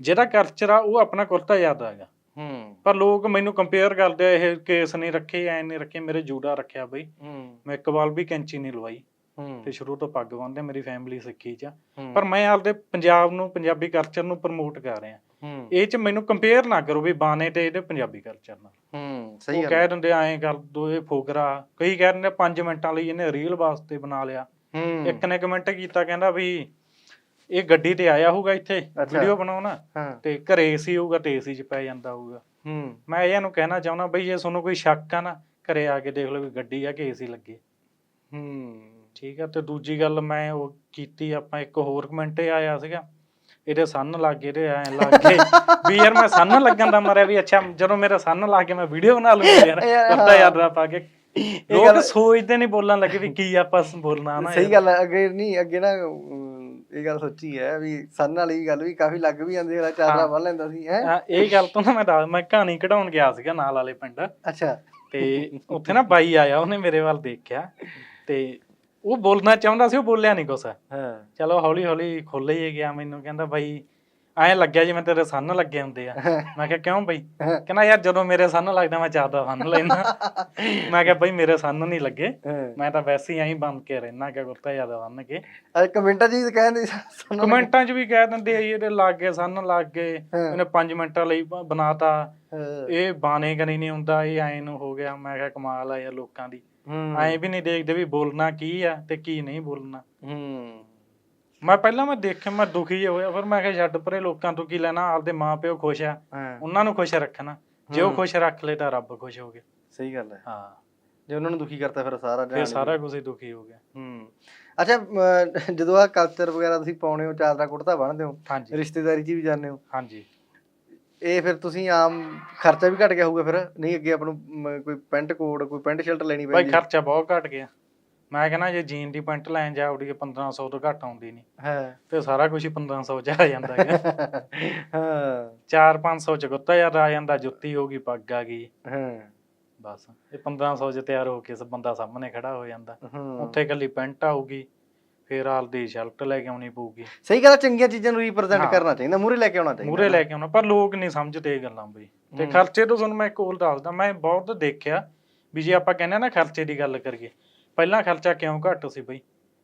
ਜਿਹੜਾ ਕਲਚਰ ਆ ਉਹ ਆਪਣਾ ਕੁਰਤਾ ਯਾਦ ਆਗਾ ਹੂੰ, ਪਰ ਲੋਕ ਮੈਨੂੰ ਕੰਪੇਅਰ ਕਰਦੇ ਆ ਇਹ ਕੇਸ ਨਹੀਂ ਰੱਖੇ ਐ ਨਹੀਂ ਰੱਖੇ ਮੇਰੇ ਜੂੜਾ ਰੱਖਿਆ ਬਈ। ਮੈਂ ਇੱਕ ਵਾਲ ਵੀ ਕੈਂਚੀ ਨਹੀਂ ਲਵਾਈ। ਤੇ ਸ਼ੁਰੂ ਤੋਂ ਪੱਗ ਬੰਨਦੇ ਮੇਰੀ ਫੈਮਿਲੀ ਸਿੱਖੀ ਚ ਪਰ ਮੈਂ ਆਪਦੇ ਪੰਜਾਬ ਨੂੰ ਪੰਜਾਬੀ ਕਲਚਰ ਨੂੰ ਪ੍ਰਮੋਟ ਕਰ ਰਿਹਾ। ਇਹ ਚ ਮੈਨੂੰ ਕੰਪੇਅਰ ਨਾ ਕਰੋ ਵੀ ਬਾਣੇ ਤੇ ਇਹਦੇ ਪੰਜਾਬੀ ਕਲਚਰ ਨਾਲ। ਹੂੰ, ਸਹੀ ਉਹ ਗੱਲ ਕਹਿ ਦਿੰਦੇ ਐਂ ਕਰ ਦੋ ਇਹ ਫੋਗਰਾ ਕਈ ਕਹਿ ਦਿੰਦੇ 5 ਮਿੰਟਾਂ ਲਈ ਇਹਨੇ ਰੀਲ ਵਾਸਤੇ ਬਣਾ ਲਿਆ। ਹੂੰ, ਇੱਕ ਨੇ ਕਮੈਂਟ ਕੀਤਾ ਕਹਿੰਦਾ ਵੀ ਇਹ ਗੱਡੀ ਤੇ ਆਇਆ ਹੋਊਗਾ ਇੱਥੇ। ਵੀਡੀਓ ਬਣਾਉਣਾ। ਤੇ ਘਰੇ ਏਸੀ ਹੋਊਗਾ ਤੇ ਏਸੀ 'ਚ ਪੈ ਜਾਂਦਾ ਹੋਊਗਾ। ਹੂੰ। ਮੈਂ ਇਹਨਾਂ ਨੂੰ ਕਹਿਣਾ ਚਾਹੁੰਦਾ ਬਈ ਜੇ ਤੁਹਾਨੂੰ ਕੋਈ ਸ਼ੱਕ ਆ ਨਾ ਘਰੇ ਆ ਕੇ ਦੇਖ ਲਓ ਵੀ ਗੱਡੀ ਆ ਕਿ ਏਸੀ ਲੱਗੇ। ਹੂੰ ਠੀਕ ਆ। ਤੇ ਦੂਜੀ ਗੱਲ ਮੈਂ ਉਹ ਕੀਤੀ ਆਪਾਂ ਇੱਕ ਹੋਰ ਕਮੈਂਟ ਆਇਆ ਸੀਗਾ। ਇਹਦੇ ਸੰਨ ਲੱਗੇ ਇਹਦੇ ਐ ਲੱਗੇ। ਵੀ ਯਾਰ ਮੈਂ ਸੰਨ ਲੱਗਣ ਦਾ ਮਰਿਆ ਵੀ ਅੱਛਾ ਜਦੋਂ ਮੇਰਾ ਸੰਨ ਲਾ ਕੇ ਮੈਂ ਵੀਡੀਓ ਬਣਾ ਲੂੰਗਾ ਯਾਰ। ਯਾਰ, ਕੁੱਤਾ ਯਾਰ ਪਾ ਕੇ। ਲੋਕ ਸੋਚਦੇ ਨਹੀਂ ਬੋਲਣ ਲੱਗੇ ਵੀ ਕੀ ਆਪਾਂ ਬੋਲਣਾ ਨਾ ਸਹੀ। ਗੱਲ ਹੈ ਅੱਗੇ ਨਹੀਂ ਅੱਗੇ ਨਾ ਇਹ ਗੱਲ ਸੱਚੀ ਹੈ ਵੀ ਸੰਨ ਵਾਲੀ ਗੱਲ ਵੀ ਕਾਫੀ ਲੱਗ ਵੀ ਜਾਂਦੀ ਹੈ ਚਾਦਰਾ ਹਾਂ। ਬੰਨ ਲੈਂਦਾ ਸੀ ਹੈ? ਆ, ਇਹ ਗੱਲ ਤੋਂ ਨਾ ਮੈਂ ਦੱਸ ਮੈਂ ਕਹਾਣੀ ਕਢਾਉਣ ਗਿਆ ਸੀਗਾ ਨਾਲ ਵਾਲੇ ਪਿੰਡ। ਅੱਛਾ। ਤੇ ਉੱਥੇ ਨਾ ਬਾਈ ਆਇਆ ਉਹਨੇ ਮੇਰੇ ਵੱਲ ਦੇਖਿਆ। ਤੇ ਉਹ ਬੋਲਣਾ ਚਾਹੁੰਦਾ ਸੀ ਉਹ ਬੋਲਿਆ ਨਹੀਂ ਕੁਛ। ਹਾਂ। ਚਲੋ ਹੌਲੀ ਹੌਲੀ ਖੁੱਲ ਹੀ ਗਿਆ ਮੈਨੂੰ ਕਹਿੰਦਾ ਬਾਈ ਐਂ ਲੱਗਿਆ ਜਿਵੇਂ ਤੇਰੇ ਸੰਨ ਲੱਗੇ ਹੁੰਦੇ ਆ। ਮੈਂ ਕਿਹਾ ਕਿਉਂ ਬਈ? ਕਹਿੰਦਾ ਯਾਰ ਜਦੋਂ ਮੇਰੇ ਸੰਨ ਲੱਗਦਾ ਮੈਂ ਚਾਦਰ ਬੰਨ ਲੈਣਾ ਮੈਂ ਕਿਹਾ ਬਈ ਮੇਰੇ ਸੰਨ ਨਹੀਂ ਲੱਗੇ। ਮੈਂ ਤਾਂ ਵੈਸੇ ਹੀ ਐਂ ਬੰਨ ਕੇ ਰਹਿਣਾ ਕਿ ਕੁਰਤਾ ਜ਼ਿਆਦਾ ਬੰਨ ਕੇ। ਅਰੇ ਕਮੈਂਟਾਂ 'ਚ ਹੀ ਕਹਿੰਦੇ ਸੰਨ ਕਮੈਂਟਾਂ 'ਚ ਵੀ ਕਹਿ ਦਿੰਦੇ ਆ ਇਹਦੇ ਲੱਗੇ ਸੰਨ ਲੱਗ ਗਏ। ਇਹਨੇ 5 ਮਿੰਟਾਂ ਲਈ ਬਣਾਤਾ। ਇਹ ਬਾਣੇ ਕਰੀ ਨਹੀਂ ਹੁੰਦਾ ਇਹ ਐਂ ਨੂੰ ਹੋ ਗਿਆ। ਮੈਂ ਕਿਹਾ ਕਮਾਲ ਆ ਯਾਰ ਲੋਕਾਂ ਦੀ। ਐਂ ਵੀ ਨਹੀਂ ਦੇਖਦੇ ਵੀ ਬੋਲਣਾ ਕੀ ਆ ਤੇ ਕੀ ਨਹੀਂ ਬੋਲਣਾ। ਹੂੰ। ਮੈਂ ਪਹਿਲਾਂ ਮੈਂ ਦੇਖਿਆ ਮੈਂ ਦੁਖੀ ਜਿਹਾ ਹੋਇਆ। ਫਿਰ ਮੈਂ ਕਿਹਾ ਛੱਡ ਪਰੇ ਲੋਕਾਂ ਤੋਂ ਕੀ ਲੈਣਾ? ਆਪਦੇ ਮਾਪਿਓ ਖੁਸ਼ ਆ। ਹਾਂ। ਉਹਨਾਂ ਨੂੰ ਖੁਸ਼ ਰੱਖਣਾ। ਜੇ ਉਹ। ਖੁਸ਼ ਰੱਖ ਲੇ ਤਾਂ ਰੱਬ ਖੁਸ਼ ਹੋ ਗਿਆ। ਸਹੀ ਗੱਲ ਹੈ। ਹਾਂ। ਜੇ ਉਹਨਾਂ ਨੂੰ ਦੁਖੀ ਕਰਤਾ ਫਿਰ ਸਾਰਾ ਫਿਰ ਜਹਾਨ ਸਾਰਾ ਕੁਝ ਹੀ ਦੁਖੀ ਹੋ ਗਿਆ। ਹੂੰ। ਅੱਛਾ ਜਦੋਂ ਆ ਕਲਚਰ ਵਗੈਰਾ ਤੁਸੀਂ ਪਾਉਣੇ ਹੋ ਚਾਦਰਾ ਕੁੜਤਾ ਬੰਨਦੇ ਹੋ ਰਿਸ਼ਤੇਦਾਰੀ 'ਚ ਵੀ ਜਾਂਦੇ ਹੋ। ਹਾਂਜੀ। ਇਹ ਫਿਰ ਤੁਸੀਂ ਆਮ ਖਰਚਾ ਵੀ ਘਟ ਗਿਆ ਹੋਊਗਾ ਫਿਰ? ਨਹੀਂ ਅੱਗੇ ਆਪਾਂ ਨੂੰ ਕੋਈ ਪੈਂਟ ਕੋਟ ਕੋਈ ਪੈਂਟ ਸ਼ਰਟ ਲੈਣੀ ਬਾਈ ਪੈਂਦੀ ਖਰਚਾ ਬਹੁਤ ਘਟ ਗਿਆ। ਮੈਂ ਕਹਿੰਦਾ ਜੇ ਜੀਨ ਦੀ ਪੈਂਟ ਲੈਣ ਜਾ ਉੜੀ 1500 ਤੋਂ ਘੱਟ ਆਉਂਦੀ ਨਹੀਂ। ਹਾਂ। ਤੇ ਸਾਰਾ ਕੁਝ ਹੀ 1500 ਚ ਆ ਜਾਂਦਾ ਹੈ। ਹਾਂ 4-500 ਚ ਗੁੱਤਾ ਯਾਰ ਆ ਜਾਂਦਾ ਜੁੱਤੀ ਹੋ ਗਈ ਪੱਗ ਆ ਗਈ। ਹਾਂ। ਬਸ ਇਹ 1500 ਚ ਤਿਆਰ ਹੋ ਕੇ ਬੰਦਾ ਸਾਹਮਣੇ ਖੜਾ ਹੋ ਜਾਂਦਾ। ਉੱਥੇ ਇਕੱਲੀ ਪੈਂਟ ਆਊਗੀ ਫਿਰ ਆਲ ਦੀ ਸ਼ਰਟ ਲੈ ਕੇ ਆਉਣੀ ਪਊਗੀ। ਸਹੀ ਗੱਲ ਚੰਗੀਆਂ ਚੀਜ਼ਾਂ ਨੂੰ ਰਿਪਰੈਜ਼ੈਂਟ। ਕਰਨਾ ਚਾਹੀਦਾ ਮੂਰੇ ਲੈ ਕੇ ਆਉਣਾ ਚਾਹੀਦਾ। ਮੂਰੇ ਲੈ ਕੇ ਆਉਣਾ ਪਰ ਲੋਕ ਨਹੀਂ ਸਮਝਦੇ ਇਹ ਗੱਲਾਂ ਬਈ। ਤੇ। ਖਰਚੇ ਤੋਂ ਤੁਹਾਨੂੰ ਮੈਂ ਇੱਕ ਹੋਰ ਦੱਸਦਾ ਮੈਂ ਬਹੁਤ ਦੇਖਿਆ ਵੀ ਜੇ ਆਪਾਂ ਕਹਿੰਦੇ ਆ ਨਾ ਖਰਚੇ ਦੀ ਗੱਲ ਕਰੀਏ ਪਹਿਲਾਂ ਖਰਚਾ ਕਿਉਂ ਘੱਟ ਸੀ ਬਈ?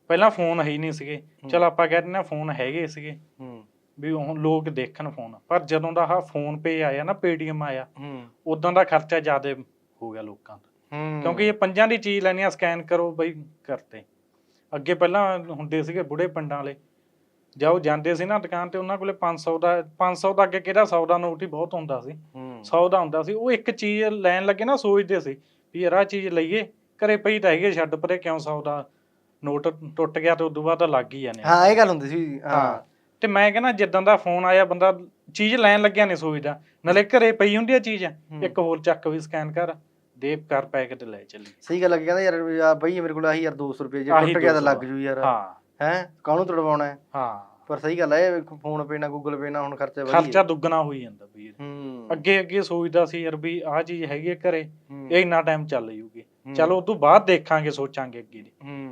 ਪਹਿਲਾਂ ਫੋਨ ਹੈ ਹੀ ਨਹੀਂ ਸੀਗੇ। ਚਲ ਆਪਾਂ ਕਹਿੰਦੇ ਨਾ ਫੋਨ ਹੈਗੇ ਸੀਗੇ। ਹੂੰ। ਵੀ ਹੁਣ ਲੋਕ ਦੇਖਣ ਫੋਨ। ਪਰ ਜਦੋਂ ਦਾ ਆਹ ਫੋਨ ਪੇ ਆਇਆ ਨਾ ਪੇਟੀਐਮ ਆਇਆ ਹੂੰ। ਉਦੋਂ ਦਾ ਖਰਚਾ ਜ਼ਿਆਦਾ ਹੋ ਗਿਆ ਲੋਕਾਂ ਦਾ। ਹੂੰ। ਕਿਉਂਕਿ ਇਹ ਪੰਜਾਂ ਦੀ ਚੀਜ਼ ਲੈਣੀ ਆ ਸਕੈਨ ਕਰੋ ਬਈ ਕਰਤੇ। ਅੱਗੇ ਪਹਿਲਾਂ ਹੁੰਦੇ ਸੀਗੇ ਬੁੜੇ ਪਿੰਡਾਂ ਵਾਲੇ। ਜਾਓ ਜਾਂਦੇ ਸੀ ਨਾ ਦੁਕਾਨ ਤੇ ਉਹਨਾਂ ਕੋਲੇ 500 ਦਾ 500 ਦਾ ਅੱਗੇ ਕਿਹੜਾ 100 ਦਾ ਨੋਟ ਹੀ ਬਹੁਤ ਹੁੰਦਾ ਸੀ। ਹੂੰ। 100 ਦਾ ਹੁੰਦਾ ਸੀ। ਉਹ ਇੱਕ ਚੀਜ਼ ਲੈਣ ਲੱਗੇ ਨਾ ਸੋਚਦੇ ਸੀ ਵੀ ਯਾਰ ਆਹ ਚੀਜ਼ ਲਈਏ ਘਰੇ ਪਈ ਤਾਂ ਹੈਗੀ ਆ, ਛੱਡ ਪਰੇ ਕਿਉਂ 100 ਦਾ? ਨੋਟ ਟੁੱਟ ਗਿਆ ਤੇ ਉਦੋਂ ਬਾਅਦ ਤਾਂ ਲੱਗ ਹੀ ਜਾਣੇ ਹਾਂ ਇਹ ਗੱਲ ਹੁੰਦੀ ਸੀ ਹਾਂ। ਹਾਂ ਤੇ ਮੈਂ ਕਹਿੰਦਾ ਜਿੱਦਾਂ ਦਾ ਫੋਨ ਆਇਆ ਬੰਦਾ ਚੀਜ਼ ਲੈਣ ਲੱਗਿਆ ਨਹੀਂ ਸੋਚਦਾ। ਨਾਲੇ ਘਰੇ ਪਈ ਹੁੰਦੀ ਆ ਚੀਜ਼ ਹੂੰ। ਇੱਕ ਹੋਰ ਚੱਕ ਵੀ ਸਕੈਨ ਕਰ ਦੇ ਕਰ ਪੈਕ ਤੇ ਲੈ ਚੱਲੀ। ਸਹੀ ਗੱਲ ਕਿ ਕਹਿੰਦਾ ਯਾਰ ਬਈ ਮੇਰੇ ਕੋਲ ਆਹੀ ਯਾਰ 200 ਰੁਪਏ ਜੇ ਆਹੀ ਟੁੱਟ ਗਿਆ ਤਾਂ 200 ਲੱਗ ਜੂ ਯਾਰ। ਹਾਂ। ਹੈ ਕਾਹਨੂੰ ਤੜਵਾਉਣਾ ਹੈ? ਹਾਂ। ਪਰ ਸਹੀ ਗੱਲ ਹੈ ਇਹ ਫੋਨ ਪੇ ਨਾਲ ਗੂਗਲ ਪੇ ਨਾਲ ਹੁਣ ਖਰਚਾ ਵਧੀ ਖਰਚਾ ਦੁੱਗਣਾ ਹੋਈ ਜਾਂਦਾ ਇਹਦਾ। ਹੂੰ। ਅੱਗੇ ਅੱਗੇ ਸੋਚਦਾ ਸੀ ਯਾਰ ਵੀ ਆਹ ਚੀਜ਼ ਹੈਗੀ ਆ ਘਰੇ ਹੂੰ, ਇਹ ਇੰਨਾ ਟਾਈਮ ਚੱਲ ਜੂਗੀ। ਹੂੰ, ਚਲੋ ਉਸ ਤੋਂ ਬਾਅਦ ਦੇਖਾਂਗੇ ਸੋਚਾਂਗੇ ਅੱਗੇ ਦੀ।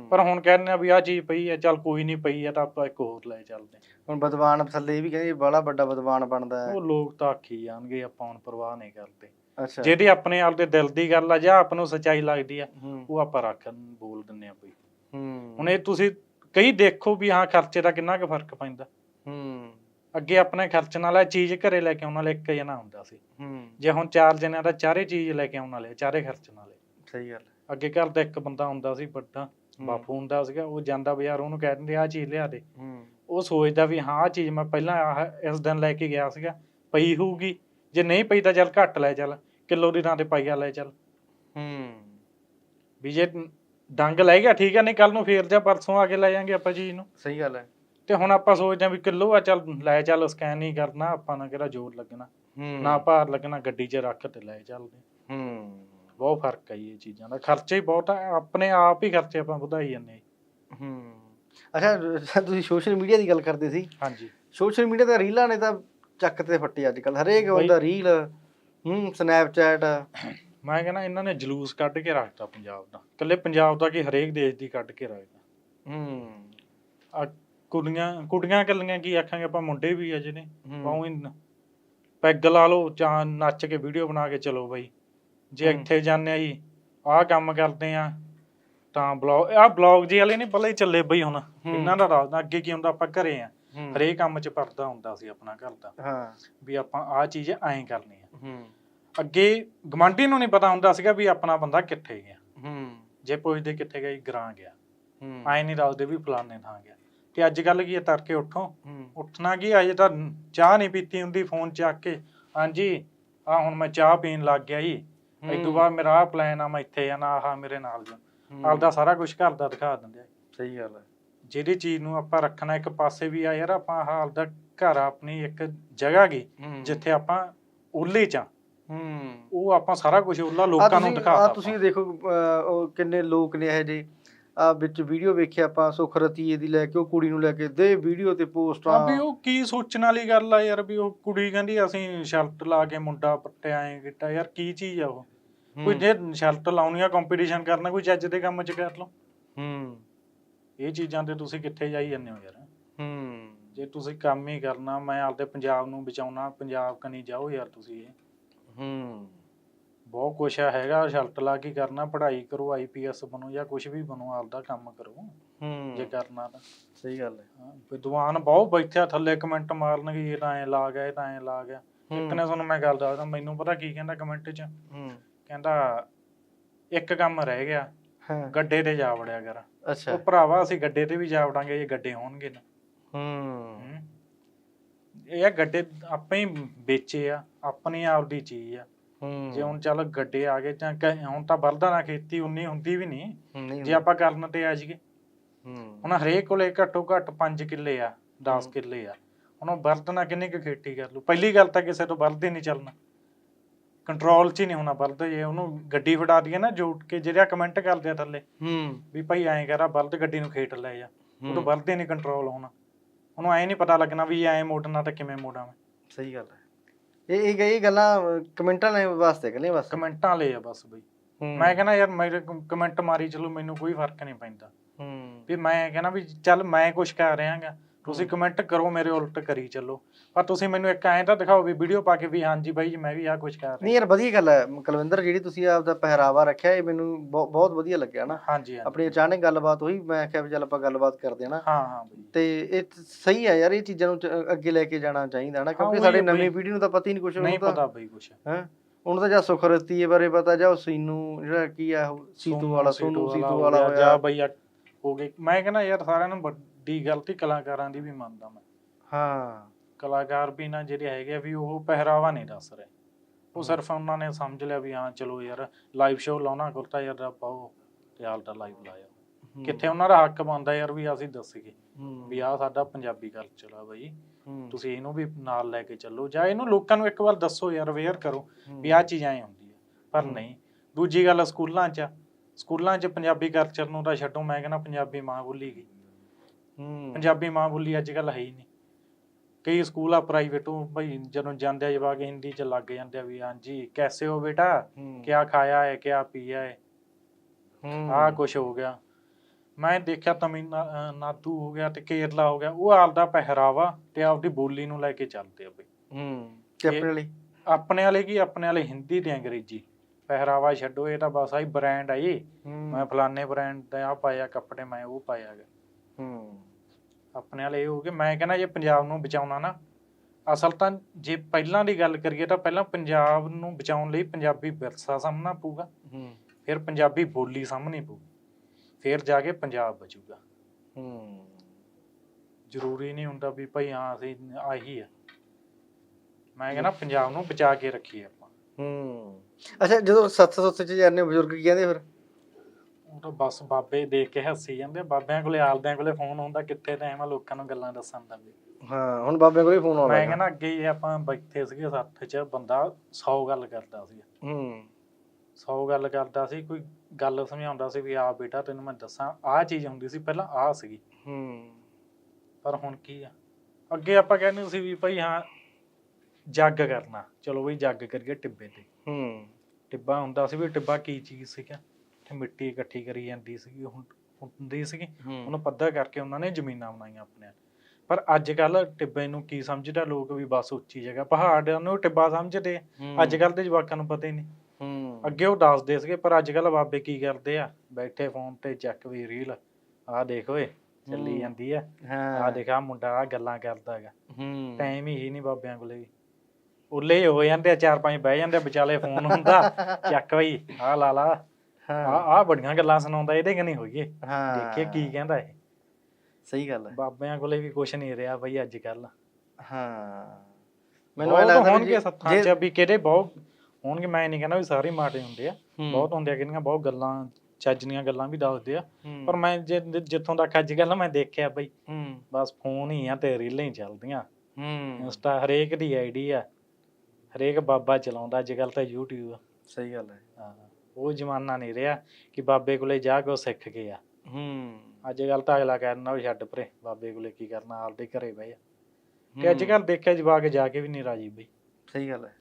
ਪਰ ਹੁਣ ਕਹਿੰਦੇ ਆ ਵੀ ਆਹ ਚੀਜ਼ ਪਈ ਹੈ ਚੱਲ ਕੋਈ ਨਹੀਂ ਪਈ ਹੈ ਤਾਂ ਆਪਾਂ ਇੱਕ ਹੋਰ ਲੈ ਚੱਲਦੇ ਹਾਂ। ਹੁਣ ਬਦਵਾਨ ਥੱਲੇ ਇਹ ਵੀ ਕਹਿੰਦੇ ਬੜਾ ਵੱਡਾ ਬਦਵਾਨ ਬਣਦਾ ਹੈ। ਉਹ ਲੋਕ ਤਾਂ ਆਖੀ ਜਾਣਗੇ ਆਪਾਂ ਹੁਣ ਪਰਵਾਹ ਨਹੀਂ ਕਰਦੇ। ਅੱਛਾ। ਜਿਹੜੀ ਆਪਣੇ ਆਪ ਦੇ ਦਿਲ ਦੀ ਗੱਲ ਆ ਜਾਂ ਆਪ ਨੂੰ ਸੱਚਾਈ ਲੱਗਦੀ ਆ ਉਹ ਆਪਾਂ ਰੱਖ ਬੋਲ ਦਿੰਨੇ ਆ ਬਈ। ਹੂੰ। ਹੁਣ ਇਹ ਤੁਸੀਂ ਕਈ ਦੇਖੋ ਵੀ ਹਾਂ ਖਰਚੇ ਦਾ ਕਿੰਨਾ ਕੁ ਫ਼ਰਕ ਪੈਂਦਾ। ਹੂੰ। ਅੱਗੇ ਆਪਣੇ ਖਰਚ ਨਾਲ ਇਹ ਚੀਜ਼ ਘਰੇ ਲੈ ਕੇ ਆਉਣ ਵਾਲਾ ਇੱਕ ਜਣਾ ਹੁੰਦਾ ਸੀ। ਹੂੰ। ਜੇ ਹੁਣ ਚਾਰ ਜਣਿਆਂ ਦਾ ਚਾਰੇ ਚੀਜ਼ ਲੈ ਕੇ ਆਉਣ ਵਾਲੇ ਚਾਰੇ ਖਰਚਣ ਵਾਲੇ ਸਹੀ ਗੱਲ ਅੱਗੇ ਘਰ ਦਾ ਇੱਕ ਬੰਦਾ ਹੁੰਦਾ ਸੀ ਵੱਡਾ ਬਾਪੂ ਹੁੰਦਾ ਸੀਗਾ ਉਹ ਜਾਂਦਾ ਬਾਜ਼ਾਰ ਉਹਨੂੰ ਕਹਿ ਦਿੰਦੇ ਆ ਚੀਜ਼ ਲਿਆ ਦੇ। ਹੂੰ। ਉਹ ਸੋਚਦਾ ਵੀ ਹਾਂ ਆਹ ਚੀਜ਼ ਮੈਂ ਪਹਿਲਾਂ ਆਹ ਇਸ ਦਿਨ ਲੈ ਕੇ ਗਿਆ ਸੀਗਾ ਪਈ ਹੋਊਗੀ। ਜੇ ਨਹੀਂ ਪਈ ਤਾਂ ਚੱਲ ਘੱਟ ਲੈ ਚੱਲ ਕਿਲੋ ਦੀ ਥਾਂ ਤੇ ਪਾਈਆ ਲੈ ਚੱਲ। ਹੂੰ। ਵੀ ਜੇ ਡੰਗ ਲੈ ਗਿਆ ਠੀਕ ਹੈ ਨਹੀਂ ਕੱਲ ਨੂੰ ਫੇਰ ਜਾਂ ਪਰਸੋਂ ਆ ਕੇ ਲੈ ਜਾਾਂਗੇ ਆਪਾਂ ਚੀਜ਼ ਨੂੰ। ਸਹੀ ਗੱਲ ਹੈ। ਤੇ ਹੁਣ ਆਪਾਂ ਸੋਚਦੇ ਆ ਵੀ ਕਿਲੋ ਆ ਚੱਲ ਲੈ ਚੱਲ ਸਕੈਨ ਨਹੀਂ ਕਰਨਾ ਆਪਾਂ ਨਾ ਕਿਹੜਾ ਜ਼ੋਰ ਲੱਗਣਾ। ਹੂੰ। ਨਾ ਭਾਰ ਲੱਗਣਾ ਗੱਡੀ 'ਚ ਰੱਖ ਤੇ ਲੈ ਚੱਲਦੇ। ਹੂੰ। ਬਹੁਤ ਫ਼ਰਕ ਜੀ ਇਹ ਚੀਜ਼ਾਂ ਦਾ। ਖਰਚੇ ਹੀ ਬਹੁਤ ਆ ਆਪਣੇ ਆਪ ਹੀ ਖਰਚੇ ਆਪਾਂ ਵਧਾਈ ਜਾਂਦੇ ਹੂੰ ਅੱਛਾ ਤੁਸੀਂ ਸੋਸ਼ਲ ਮੀਡੀਆ ਦੀ ਗੱਲ ਕਰਦੇ ਸੀ। ਹਾਂਜੀ। ਸੋਸ਼ਲ ਮੀਡੀਆ ਤੇ ਰੀਲਾਂ ਨੇ ਤਾਂ ਚੱਕ ਤੇ ਫੱਟੀ ਅੱਜ ਕੱਲ ਹਰੇਕ ਬੰਦਾ ਰੀਲ ਹੂੰ ਸਨੈਪਚੈਟ ਮੈਂ ਕਹਿੰਦਾ ਇਹਨਾਂ ਨੇ ਜਲੂਸ ਕੱਢ ਕੇ ਰੱਖਤਾ ਪੰਜਾਬ ਦਾ। ਇਕੱਲੇ ਪੰਜਾਬ ਦਾ ਕੀ ਹਰੇਕ ਦੇਸ਼ ਦੀ ਕੱਢ ਕੇ ਰੱਖਤਾ ਹੂੰ। ਆ ਕੁੜੀਆਂ ਕੁੜੀਆਂ ਕੱਲੀਆਂ ਕੀ ਆਖਾਂਗੇ ਆਪਾਂ ਮੁੰਡੇ ਵੀ ਆ ਜਿਹਨੇ। ਪਾਉਂ ਪੈਗ ਲਾ ਲਓ ਜਾਂ ਨੱਚ ਕੇ ਵੀਡੀਓ ਬਣਾ ਕੇ ਚਲੋ ਬਾਈ। ਜੇ। ਇੱਥੇ ਜਾਂਦੇ ਆ ਜੀ ਆਹ ਕੰਮ ਕਰਦੇ ਆ ਤਾਂ ਬਲੌਗ ਆਹ ਬਲੌਗ ਜੀ ਵਾਲੇ ਨਹੀਂ ਪਹਿਲਾਂ ਹੀ ਚੱਲੇ ਬਈ ਹੁਣ ਇਹਨਾਂ ਦਾ ਦੱਸਦਾ ਅੱਗੇ ਕੀ ਹੁੰਦਾ ਆਪਾਂ ਘਰੇ ਆ। ਹਰੇਕ ਕੰਮ 'ਚ ਪਰਦਾ ਹੁੰਦਾ ਸੀ ਆਪਣਾ ਘਰ ਦਾ। ਹਾਂ। ਵੀ ਆਪਾਂ ਆਹ ਚੀਜ਼ ਐਂ ਕਰਨੀ ਆ। ਹੂੰ। ਅੱਗੇ ਗਵਾਂਢੀ ਨੂੰ ਨਹੀਂ ਪਤਾ ਹੁੰਦਾ ਸੀਗਾ ਵੀ ਆਪਣਾ ਬੰਦਾ ਕਿੱਥੇ ਗਿਆ। ਹੂੰ। ਜੇ ਪੁੱਛਦੇ ਕਿੱਥੇ ਗਿਆ ਜੀ ਗਰਾਂ ਗਿਆ। ਹੂੰ। ਐਂ ਨਹੀਂ ਦੱਸਦੇ ਵੀ ਫਲਾਣੇ ਥਾਂ ਗਿਆ। ਤੇ ਅੱਜ ਕੱਲ ਕੀ ਹੈ ਤੜਕੇ ਉੱਠੋ। ਉੱਠਣਾ ਕੀ ਅਜੇ ਤਾਂ ਚਾਹ ਨਹੀਂ ਪੀਤੀ ਹੁੰਦੀ ਫੋਨ ਚੱਕ ਕੇ ਹਾਂਜੀ ਆ ਹੁਣ ਮੈਂ ਚਾਹ ਪੀਣ ਲੱਗ ਗਿਆ ਜੀ। ਇਸ ਤੋਂ ਬਾਅਦ ਮੇਰਾ ਆਹ ਪਲਾਨ ਆ ਮੈਂ ਇੱਥੇ ਜਾਣਾ ਆਹ ਮੇਰੇ ਨਾਲ ਜਾ। ਆਪਦਾ ਸਾਰਾ ਕੁਝ ਘਰ ਦਾ ਦਿਖਾ ਦਿੰਦੇ ਆ। ਸਹੀ ਗੱਲ ਹੈ ਜਿਹੜੀ ਚੀਜ਼ ਨੂੰ ਆਪਾਂ ਰੱਖਣਾ ਇੱਕ ਪਾਸੇ ਵੀ ਆ ਯਾਰ ਆਪਾਂ ਆਹ ਆਪਦਾ ਘਰ ਆ, ਆਪਣੀ ਇੱਕ ਜਗ੍ਹਾ ਗਈ। ਜਿੱਥੇ ਆਪਾਂ ਉੱਲੇ ਚ ਆ। ਹੂੰ। ਉਹ ਆਪਾਂ ਸਾਰਾ ਕੁਝ ਉੱਲਾ ਲੋਕਾਂ ਨੂੰ ਦਿਖਾਤਾ ਤੁਸੀਂ ਦੇਖੋ ਅਹ, ਉਹ ਕਿੰਨੇ ਲੋਕ ਨੇ ਇਹ ਜੇ ਵਿੱਚ ਵੀਡੀਓ ਵੇਖਿਆ ਆਪਾਂ ਸੁਖ ਰਤੀਏ ਦੀ ਲੈ ਕੇ ਉਹ ਕੁੜੀ ਨੂੰ ਲੈ ਕੇ ਦੇ ਵੀਡੀਓ ਤੇ ਪੋਸਟਾਂ ਆ। ਵੀ ਉਹ ਕੀ ਸੋਚਣ ਵਾਲੀ ਗੱਲ ਆ ਯਾਰ ਵੀ ਉਹ ਕੁੜੀ ਕਹਿੰਦੀ ਅਸੀਂ ਸ਼ਰਟ ਲਾ ਕੇ ਮੁੰਡਾ ਪੱਟਿਆ ਐ ਕੀਤਾ। ਯਾਰ ਕੀ ਚੀਜ਼ ਆ ਉਹ? ਕੋਈ ਜੇ ਸ਼ਰਟ ਲਾਉਣੀ ਆ ਕੰਪੀਟੀਸ਼ਨ ਕਰਨਾ ਕੋਈ ਚੱਜ ਦੇ ਕੰਮ 'ਚ ਕਰ ਲਓ। ਹੂੰ। ਇਹ ਚੀਜ਼ਾਂ ਤੇ ਤੁਸੀਂ ਕਿੱਥੇ ਜਾਈ ਜਾਂਦੇ ਹੋ ਯਾਰ? ਹੂੰ। ਜੇ ਤੁਸੀਂ ਕੰਮ ਹੀ ਕਰਨਾ ਮੈਂ ਆਪਦੇ ਪੰਜਾਬ ਨੂੰ ਬਚਾਉਣਾ ਪੰਜਾਬ ਕਨੀ ਜਾਓ ਯਾਰ ਤੁਸੀਂ ਇਹ। ਹੂੰ। ਬਹੁਤ ਕੁਛ ਆ ਹੈਗਾ ਸ਼ਰਟ ਲਾ ਕੇ ਕਰਨਾ ਪੜ੍ਹਾਈ ਕਰੋ ਆਈਪੀਐਸ ਬਣੋ ਜਾਂ ਕੁਝ ਵੀ ਬਣੋ ਆਪਦਾ ਕੰਮ ਕਰੋ ਜੇ ਹੂੰ ਕਰਨਾ ਤਾਂ। ਸਹੀ ਗੱਲ ਹੈ। ਵਿਦਵਾਨ ਬਹੁਤ ਬੈਠਿਆ ਥੱਲੇ ਕਮੈਂਟ ਮਾਰਨਗੇ ਇਹ ਤਾਂ ਐ ਲਾ ਗਿਆ ਇਹ ਤਾਂ ਐ ਲਾ ਗਿਆ। ਇੱਕ ਨੇ ਤੁਹਾਨੂੰ ਮੈਂ ਗੱਲ ਦੱਸਦਾ ਮੈਨੂੰ ਪਤਾ ਕੀ ਕਹਿੰਦਾ ਕਮੈਂਟ 'ਚ? ਹੂੰ। ਕਹਿੰਦਾ ਇੱਕ ਕੰਮ ਰਹਿ ਗਿਆ ਗੱਡੇ ਤੇ ਜਾ ਵੜਿਆ ਕਰ। ਅੱਛਾ। ਉਹ ਭਰਾਵਾ ਅਸੀਂ ਗੱਡੇ ਤੇ ਵੀ ਜਾ ਵੜਾਂਗੇ ਜੇ ਗੱਡੇ ਹੋਣਗੇ ਨਾ। ਹੂੰ। ਇਹ ਗੱਡੇ ਆਪੇ ਹੀ ਵੇਚੇ ਆ ਆਪਣੀ ਆਪ ਦੀ ਚੀਜ਼ ਆ। ਹੂੰ। ਜੇ ਹੁਣ ਚੱਲ ਗੱਡੇ ਆ ਗਏ ਤਾਂ ਕ- ਹੁਣ ਤਾਂ ਬਲਦਾਂ ਨਾਲ ਖੇਤੀ ਉਨੀ ਹੁੰਦੀ ਵੀ ਨਹੀਂ। ਨਹੀਂ ਜੇ ਆਪਾਂ ਕਰਨ ਤੇ ਆ ਜਾਈਏ। ਹੂੰ। ਹੁਣ ਹਰੇਕ ਕੋਲੇ ਘੱਟੋ ਘੱਟ 5 ਕਿੱਲੇ ਆ 10 ਕਿੱਲੇ ਆ। ਹੁਣ ਉਹ ਬਲਦ ਨਾਲ ਕਿੰਨੀ ਕੁ ਖੇਤੀ ਕਰ ਲੂ ਪਹਿਲੀ ਗੱਲ ਤਾਂ ਕਿਸੇ ਤੋਂ ਬਲਦ ਹੀ ਨਹੀਂ ਚੱਲਣਾ। ਕੰਟਰੋਲ 'ਚ ਹੀ ਨਹੀਂ ਹੋਣਾ ਬਲਦ ਜੇ ਉਹਨੂੰ ਗੱਡੀ ਫੜਾ ਦਈਏ ਨਾ ਜੋਟ ਕੇ ਜਿਹੜਾ ਕਮੈਂਟ ਕਰਦੇ ਆ ਥੱਲੇ ਹੂੰ। ਵੀ ਭਾਈ ਐਂ ਕਰਾ ਬਲਦ ਗੱਡੀ ਨੂੰ ਖੇਟ ਲੈ ਜਾ। ਉਹ ਤੋਂ ਬਲਦ ਹੀ ਨਹੀਂ ਕੰਟਰੋਲ ਹੋਣਾ। ਉਹਨੂੰ ਐਂ ਨਹੀਂ ਪਤਾ ਲੱਗਣਾ ਵੀ ਐਂ ਮੋੜਨਾ ਤਾਂ ਕਿਵੇਂ ਮੋੜਾਂ ਮੈਂ। ਸਹੀ ਗੱਲ ਹੈ। ਇਹ ਇਹ ਇਹ ਗੱਲਾਂ ਕਮੈਂਟਾਂ ਨੇ ਵਾਸਤੇ ਕਹਿੰਦੇ ਬਸ। ਕਮੈਂਟਾਂ ਲੈ ਆ ਬਸ ਬਈ। ਮੈਂ ਕਹਿੰਦਾ ਯਾਰ ਮੇਰੇ ਕਮੈਂਟ ਮਾਰੀ ਚਲੋ ਮੈਨੂੰ ਕੋਈ ਫ਼ਰਕ ਨਹੀਂ ਪੈਂਦਾ। ਹੂੰ। ਵੀ ਮੈਂ ਕਹਿੰਦਾ ਵੀ ਚੱਲ ਮੈਂ ਕੁਝ ਕਰ ਰਿਹਾਗਾ। ਤੁਸੀਂ ਕਮੈਂਟ ਕਰੋ ਮੇਰੇ ਉਲਟ ਕਰੀ ਚੱਲੋ। ਪਰ ਤੁਸੀਂ ਮੈਨੂੰ ਇੱਕ ਐਂ ਤਾਂ ਦਿਖਾਓ ਵੀ ਵੀਡੀਓ ਪਾ ਕੇ ਵੀ ਹਾਂਜੀ ਬਾਈ ਜੀ ਮੈਂ ਵੀ ਆਹ ਕੁਝ ਕਰ ਰਿਹਾ। ਨਹੀਂ ਯਾਰ ਵਧੀਆ ਗੱਲ ਹੈ। ਕੁਲਵਿੰਦਰ ਜਿਹੜੀ ਤੁਸੀਂ ਆਪਦਾ ਪਹਿਰਾਵਾ ਰੱਖਿਆ ਇਹ ਮੈਨੂੰ ਬਹੁ- ਬਹੁਤ ਵਧੀਆ ਲੱਗਿਆ ਨਾ। ਹਾਂਜੀ ਹਾਂਜੀ। ਆਪਣੀ ਅਚਾਨਕ ਗੱਲਬਾਤ ਹੋਈ ਮੈਂ ਕਿਹਾ ਵੀ ਚੱਲ ਆਪਾਂ ਗੱਲਬਾਤ ਕਰਦੇ ਹਾਂ ਨਾ। ਹਾਂ ਹਾਂ ਬਈ। ਤੇ ਇਹ ਸਹੀ ਹੈ ਯਾਰ ਇਹ ਚੀਜ਼ਾਂ ਨੂੰ ਅੱਗੇ ਲੈ ਕੇ ਜਾਣਾ ਚਾਹੀਦਾ ਨਾ ਕਿਉਂਕਿ ਸਾਡੇ ਬਈ। ਨਵੀਂ ਪੀੜ੍ਹੀ ਨੂੰ ਤਾਂ ਪਤਾ ਹੀ ਨਹੀਂ ਕੁਝ ਨਹੀਂ ਪਤਾ ਬਈ ਕੁਝ ਹੈ? ਉਹਨੂੰ ਤਾਂ ਜਾਂ ਸੁਖਰਤੀ ਬਾਰੇ ਪਤਾ ਜਾਂ ਉਹ ਸੀਨੂ ਜਿਹੜਾ ਕੀ ਆ ਉਹ ਸੀਤੂ ਵਾਲਾ ਸੋਨੂ ਸੀਤੂ ਵਾਲਾ ਜਾਂ ਹੋਇਆ। ਬਈ ਆ ਹੋ ਗਏ। ਮੈਂ ਕਹਿੰਦਾ ਯਾਰ ਸਾਰਿਆਂ ਨੂੰ ਵੱਡੀ ਗਲਤੀ ਕਲਾਕਾਰਾਂ ਦੀ ਵੀ ਮੰਨਦਾ ਮੈਂ ਹਾਂ ਕਲਾਕਾਰ ਵੀ ਨਾ ਜਿਹੜੇ ਹੈਗੇ ਆ ਵੀ ਉਹ ਪਹਿਰਾਵਾ ਨਹੀਂ ਦੱਸ ਰਹੇ ਉਹ ਸਿਰਫ ਉਹਨਾਂ ਨੇ ਸਮਝ ਲਿਆ ਵੀ ਹਾਂ ਚਲੋ ਯਾਰ ਲਾਈਵ ਸ਼ੋਅ ਲਾਉਣਾ ਕੁਰਤਾ ਯਾਰ ਦਾ ਪਾਓ ਤੇ ਦਾ ਲਾਈਵ ਲਾਇਆ। ਕਿੱਥੇ ਉਹਨਾਂ ਦਾ ਹੱਕ ਬਣਦਾ ਯਾਰ ਵੀ ਅਸੀਂ ਦੱਸੀਏ। ਵੀ ਆਹ ਸਾਡਾ ਪੰਜਾਬੀ ਕਲਚਰ ਆ ਬਈ। ਤੁਸੀਂ ਇਹਨੂੰ ਵੀ ਨਾਲ ਲੈ ਕੇ ਚੱਲੋ ਜਾਂ ਇਹਨੂੰ ਲੋਕਾਂ ਨੂੰ ਇੱਕ ਵਾਰ ਦੱਸੋ ਯਾਰ ਅਵੇਅਰ ਕਰੋ। ਵੀ ਆਹ ਚੀਜ਼ ਐ ਹੁੰਦੀ ਆ ਪਰ। ਨਹੀਂ ਦੂਜੀ ਗੱਲ ਸਕੂਲਾਂ 'ਚ ਆ। ਸਕੂਲਾਂ 'ਚ ਪੰਜਾਬੀ ਕਲਚਰ ਨੂੰ ਤਾਂ ਛੱਡੋ ਮੈਂ ਕਹਿੰਦਾ ਪੰਜਾਬੀ ਮਾਂ ਬੋਲੀ ਗਈ। ਪੰਜਾਬੀ ਮਾਂ ਬੋਲੀ ਅੱਜ ਕੱਲ ਹੈ ਹੀ ਨਹੀਂ। ਕਈ ਸਕੂਲ ਆ ਪ੍ਰਾਈਵੇਟ ਉਹ ਭਾਈ ਜਦੋਂ ਜਾਂਦੇ ਆ ਜਵਾਕ ਹਿੰਦੀ 'ਚ ਲੱਗ ਜਾਂਦੇ ਆ ਵੀ ਹਾਂਜੀ ਕੈਸੇ ਹੋ ਬੇਟਾ। ਕਿਆ ਖਾਇਆ ਹੈ ਕਿਆ ਪੀਆ ਹੈ ਹੂੰ। ਆਹ ਕੁਛ ਹੋ ਗਿਆ। ਮੈਂ ਦੇਖਿਆ ਤਮਿਲਨਾਡੂ ਹੋ ਗਿਆ ਤੇ ਕੇਰਲਾ ਹੋ ਗਿਆ ਉਹ ਆਪਦਾ ਪਹਿਰਾਵਾ ਤੇ ਆਪਦੀ ਬੋਲੀ ਨੂੰ ਲੈ ਕੇ ਚੱਲਦੇ ਆ ਬਈ। ਹੂੰ। ਤੇ ਆਪਣੇ ਲਈ? ਆਪਣੇ ਵਾਲੇ ਕੀ? ਆਪਣੇ ਵਾਲੇ ਹਿੰਦੀ ਤੇ ਅੰਗਰੇਜ਼ੀ। ਪਹਿਰਾਵਾ ਛੱਡੋ ਇਹ ਤਾਂ ਬਸ ਆਹੀ ਬ੍ਰਾਂਡ ਆ ਇਹ। ਮੈਂ ਫਲਾਣੇ ਬ੍ਰਾਂਡ ਦਾ ਆ ਪਾਇਆ ਕੱਪੜੇ ਮੈਂ ਉਹ ਪਾਇਆ ਹੂੰ। ਆਪਣੇ ਵਾਲੇ ਇਹ ਹੋ ਗਏ। ਮੈਂ ਕਹਿੰਦਾ ਜੇ ਪੰਜਾਬ ਨੂੰ ਬਚਾਉਣਾ ਨਾ ਅਸਲ ਤਾਂ ਜੇ ਪਹਿਲਾਂ ਦੀ ਗੱਲ ਕਰੀਏ ਤਾਂ ਪਹਿਲਾਂ ਪੰਜਾਬ ਨੂੰ ਬਚਾਉਣ ਲਈ ਪੰਜਾਬੀ ਵਿਰਸਾ ਸਾਹਮਣਾ ਪਊਗਾ। ਹੂੰ। ਫਿਰ ਪੰਜਾਬੀ ਬੋਲੀ ਸਾਹਮਣੀ ਪਊ ਫਿਰ ਜਾ ਕੇ ਪੰਜਾਬ ਬਚੂਗਾ। ਹੂੰ। ਜ਼ਰੂਰੀ ਨਹੀਂ ਹੁੰਦਾ ਵੀ ਭਾਈ ਹਾਂ ਅਸੀਂ ਆਹੀ ਆ। ਮੈਂ ਕਹਿੰਦਾ ਪੰਜਾਬ ਨੂੰ ਬਚਾ ਕੇ ਰੱਖੀਏ ਆਪਾਂ। ਹੂੰ। ਅੱਛਾ ਜਦੋਂ ਸੱਤ ਸੁੱਤ ਚ ਜਾਂਦੇ ਬਜ਼ੁਰਗ ਕੀ ਕਹਿੰਦੇ ਫਿਰ? ਉਹ ਤਾਂ ਬਸ ਬਾਬੇ ਦੇਖ ਕੇ ਹੱਸੀ ਜਾਂਦੇ ਬਾਬਿਆਂ ਕੋਲੇ ਆਲਦਿਆਂ ਕੋਲੇ ਫੋਨ ਹੁੰਦਾ ਕਿੱਥੇ ਟਾਈਮ ਆ ਲੋਕਾਂ ਨੂੰ ਗੱਲਾਂ ਦੱਸਣ ਦਾ ਵੀ। ਹਾਂ ਹੁਣ ਬਾਬੇ ਕੋਲ ਫੋਨ ਆਉਂਦਾ ਮੈਂ ਕਹਿੰਦਾ ਅੱਗੇ ਹੀ ਆਪਾਂ ਬੈਠੇ ਸੀਗੇ ਸੱਥ 'ਚ ਬੰਦਾ 100 ਗੱਲ ਕਰਦਾ ਸੀ। ਹੂੰ। 100 ਗੱਲ ਕਰਦਾ ਸੀ ਕੋਈ ਗੱਲ ਸਮਝਾਉਂਦਾ ਸੀ ਵੀ ਆ ਬੇਟਾ ਤੈਨੂੰ ਮੈਂ ਦੱਸਾਂ ਆਹ ਚੀਜ਼ ਹੁੰਦੀ ਸੀ ਪਹਿਲਾਂ ਆਹ ਸੀਗੀ। ਹੂੰ। ਪਰ ਹੁਣ ਕੀ ਆ? ਅੱਗੇ ਆਪਾਂ ਕਹਿੰਦੇ ਸੀ ਵੀ ਭਾਈ ਹਾਂ ਜੱਗ ਕਰਨਾ। ਚਲੋ ਬਈ ਜੱਗ ਕਰੀਏ ਟਿੱਬੇ ਤੇ। ਹੂੰ। ਟਿੱਬਾ ਹੁੰਦਾ ਸੀ ਵੀ ਟਿੱਬਾ ਕੀ ਚੀਜ਼ ਸੀਗਾ? ਤੇ ਮਿੱਟੀ ਇਕੱਠੀ ਕਰੀ ਜਾਂਦੀ ਸੀਗੀ ਹੁਣ ਹੁੰਦੀ ਸੀਗੀ। ਉਹਨੂੰ ਪੱਧਰ ਕਰਕੇ ਉਹਨਾਂ ਨੇ ਜ਼ਮੀਨਾਂ ਬਣਾਈਆਂ ਆਪਣੇ ਪਰ ਅੱਜ ਕੱਲ ਟਿੱਬੇ ਨੂੰ ਕੀ ਸਮਝਦਾ ਲੋਕ ਵੀ ਬਸ ਉੱਚੀ ਜਗ੍ਹਾ ਪਹਾੜਾਂ ਨੂੰ ਟਿੱਬਾ ਸਮਝਦੇ ਆ। ਅੱਜ ਕੱਲ ਦੇ ਜਵਾਕਾਂ ਨੂੰ ਪਤਾ ਹੀ ਨਹੀਂ। ਹੂੰ। ਅੱਗੇ ਉਹ ਦੱਸਦੇ ਸੀਗੇ ਪਰ ਅੱਜ ਕੱਲ ਬਾਬੇ ਕੀ ਕਰਦੇ ਆ? ਬੈਠੇ ਫੋਨ ਤੇ ਚੱਕ ਵੀ ਰੀਲ। ਆਹ ਦੇਖ ਓਏ ਚੱਲੀ। ਜਾਂਦੀ ਆ। ਆਹ ਦੇਖ ਆਹ ਮੁੰਡਾ ਆ ਗੱਲਾਂ ਕਰਦਾ ਹੈਗਾ। ਹੂੰ। ਟਾਈਮ ਹੀ ਨਹੀਂ ਬਾਬਿਆਂ ਕੋਲੇ ਵੀ। ਉੱਲੇ ਹੋ ਜਾਂਦੇ ਆ ਚਾਰ ਪੰਜ ਬਹਿ ਜਾਂਦੇ ਆ ਵਿਚਾਲੇ ਫੋਨ ਹੁੰਦਾ। ਚੱਕ ਬਈ ਆਹ ਲਾ ਲਾ। ਆ ਹਾਂ। ਆ ਬੜੀਆਂ ਗੱਲਾਂ ਸੁਣਾਉਂਦਾ ਇਹਦੇ ਕਨੀ ਹੋਈਏ। ਹਾਂ। ਦੇਖੀਏ ਕੀ ਕਹਿੰਦਾ ਇਹ। ਸਹੀ ਗੱਲ ਹੈ। ਬਾਬਿਆਂ ਕੋਲੇ ਵੀ ਕੁਝ ਨਹੀਂ ਰਿਹਾ ਬਈ ਅੱਜ ਕੱਲ ਹਾਂ। ਮੈਨੂੰ ਐਂ ਲੱਗਦਾ ਹੋਣਗੇ ਜੇ- ਚ ਵੀ ਕਿਹੜੇ ਬਹੁਤ ਹੋਣਗੇ ਮੈਂ ਨਹੀਂ ਕਹਿੰਦਾ ਵੀ ਸਾਰੇ ਮਾੜੇ ਹੁੰਦੇ ਆ। ਬਹੁਤ ਹੁੰਦੇ ਆ ਕਿਹੜੀਆਂ ਬਹੁਤ ਗੱਲਾਂ ਚੱਜਨੀਆਂ ਗੱਲਾਂ ਵੀ ਦੱਸਦੇ ਆ। ਪਰ ਮੈਂ ਜੇ ਜਿੱਥੋਂ ਤੱਕ ਅੱਜ ਕੱਲ ਮੈਂ ਦੇਖਿਆ ਬਈ ਬਸ ਫੋਨ ਹੀ ਆ ਤੇ ਰੀਲਾਂ ਹੀ ਚੱਲਦੀਆਂ। ਹੂੰ। ਇੰਸਟਾ ਹਰੇਕ ਦੀ ਆਈਡੀ ਆ। ਹਰੇਕ ਬਾਬਾ ਚਲਾਉਂਦਾ ਅੱਜ ਕੱਲ ਤਾਂ YouTube ਸਹੀ ਗੱਲ ਹੈ। ਹਾਂ, ਉਹ ਜ਼ਮਾਨਾ ਨਹੀਂ ਰਿਹਾ ਕਿ ਬਾਬੇ ਕੋਲੇ ਜਾ ਕੇ ਉਹ ਸਿੱਖ ਕੇ ਆ। ਹੂੰ। ਅੱਜ ਕੱਲ ਤਾਂ ਅਗਲਾ ਕਹਿਣਾ ਵੀ ਛੱਡ ਪਰੇ ਬਾਬੇ ਕੋਲੇ ਕੀ ਕਰਨਾ ਆਪਦੇ ਘਰੇ ਬਹਿ ਜਾ। ਅੱਜ ਕੱਲ ਦੇਖਿਆ ਜਵਾਕ ਜਾ ਕੇ ਵੀ ਨਹੀਂ ਰਾਜੀ ਬਈ। ਸਹੀ ਗੱਲ ਹੈ।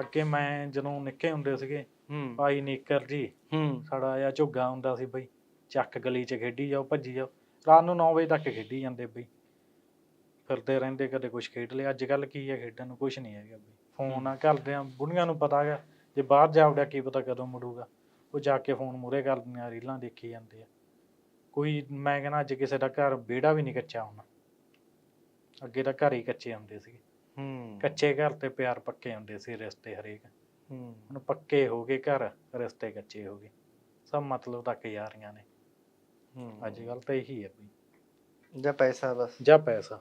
ਅੱਗੇ ਮੈਂ ਜਦੋਂ ਨਿੱਕੇ ਹੁੰਦੇ ਸੀਗੇ ਹੂੰ। ਭਾਈ ਨੀਕਰ ਜੀ ਹੂੰ। ਸਾਡਾ ਆ ਝੁੱਗਾ ਹੁੰਦਾ ਸੀ ਬਈ ਚੱਕ ਗਲੀ 'ਚ ਖੇਡੀ ਜਾਓ ਭੱਜੀ ਜਾਓ। ਰਾਤ ਨੂੰ 9 ਵਜੇ ਤੱਕ ਖੇਡੀ ਜਾਂਦੇ ਬਈ। ਫਿਰਦੇ ਰਹਿੰਦੇ ਕਦੇ ਕੁਝ ਖੇਡ ਲਿਆ। ਅੱਜ ਕੱਲ ਕੀ ਹੈ ਖੇਡਣ ਨੂੰ ਕੁਝ ਨਹੀਂ ਹੈਗਾ ਬਈ। ਫੋਨ ਆ ਘਰਦਿਆਂ ਬੁੜੀਆਂ ਨੂੰ ਪਤਾ ਹੈਗਾ ਜੇ ਬਾਹਰ ਜਾਵੜਿਆ ਕੀ ਪਤਾ ਕਦੋਂ ਮੁੜੂਗਾ। ਉਹ ਜਾ ਕੇ ਫੋਨ ਮੂਰੇ ਕਰਦੀਆਂ ਰੀਲਾਂ ਦੇਖੀ ਜਾਂਦੇ ਆ। ਕੋਈ ਮੈਂ ਕਹਿੰਦਾ ਅੱਜ ਕਿਸੇ ਦਾ ਘਰ ਵਿਹੜਾ ਵੀ ਨਹੀਂ ਕੱਚਾ ਹੁਣ। ਅੱਗੇ ਤਾਂ ਘਰ ਹੀ ਕੱਚੇ ਹੁੰਦੇ ਸੀ ਹੂੰ। ਕੱਚੇ ਘਰ ਤੇ ਪਿਆਰ ਪੱਕੇ ਹੁੰਦੇ ਸੀ ਰਿਸ਼ਤੇ ਹਰੇਕ। ਹੂੰ। ਹੁਣ ਪੱਕੇ ਹੋ ਗਏ ਘਰ ਰਿਸ਼ਤੇ ਕੱਚੇ ਹੋ ਗਏ। ਸਭ ਮਤਲਬ ਤੱਕ ਯਾਰੀਆਂ ਨੇ। ਹੂੰ। ਅੱਜ ਕੱਲ ਤਾਂ ਇਹੀ ਹੈ ਬਈ। ਜਾਂ ਪੈਸਾ ਬਸ। ਜਾਂ ਪੈਸਾ।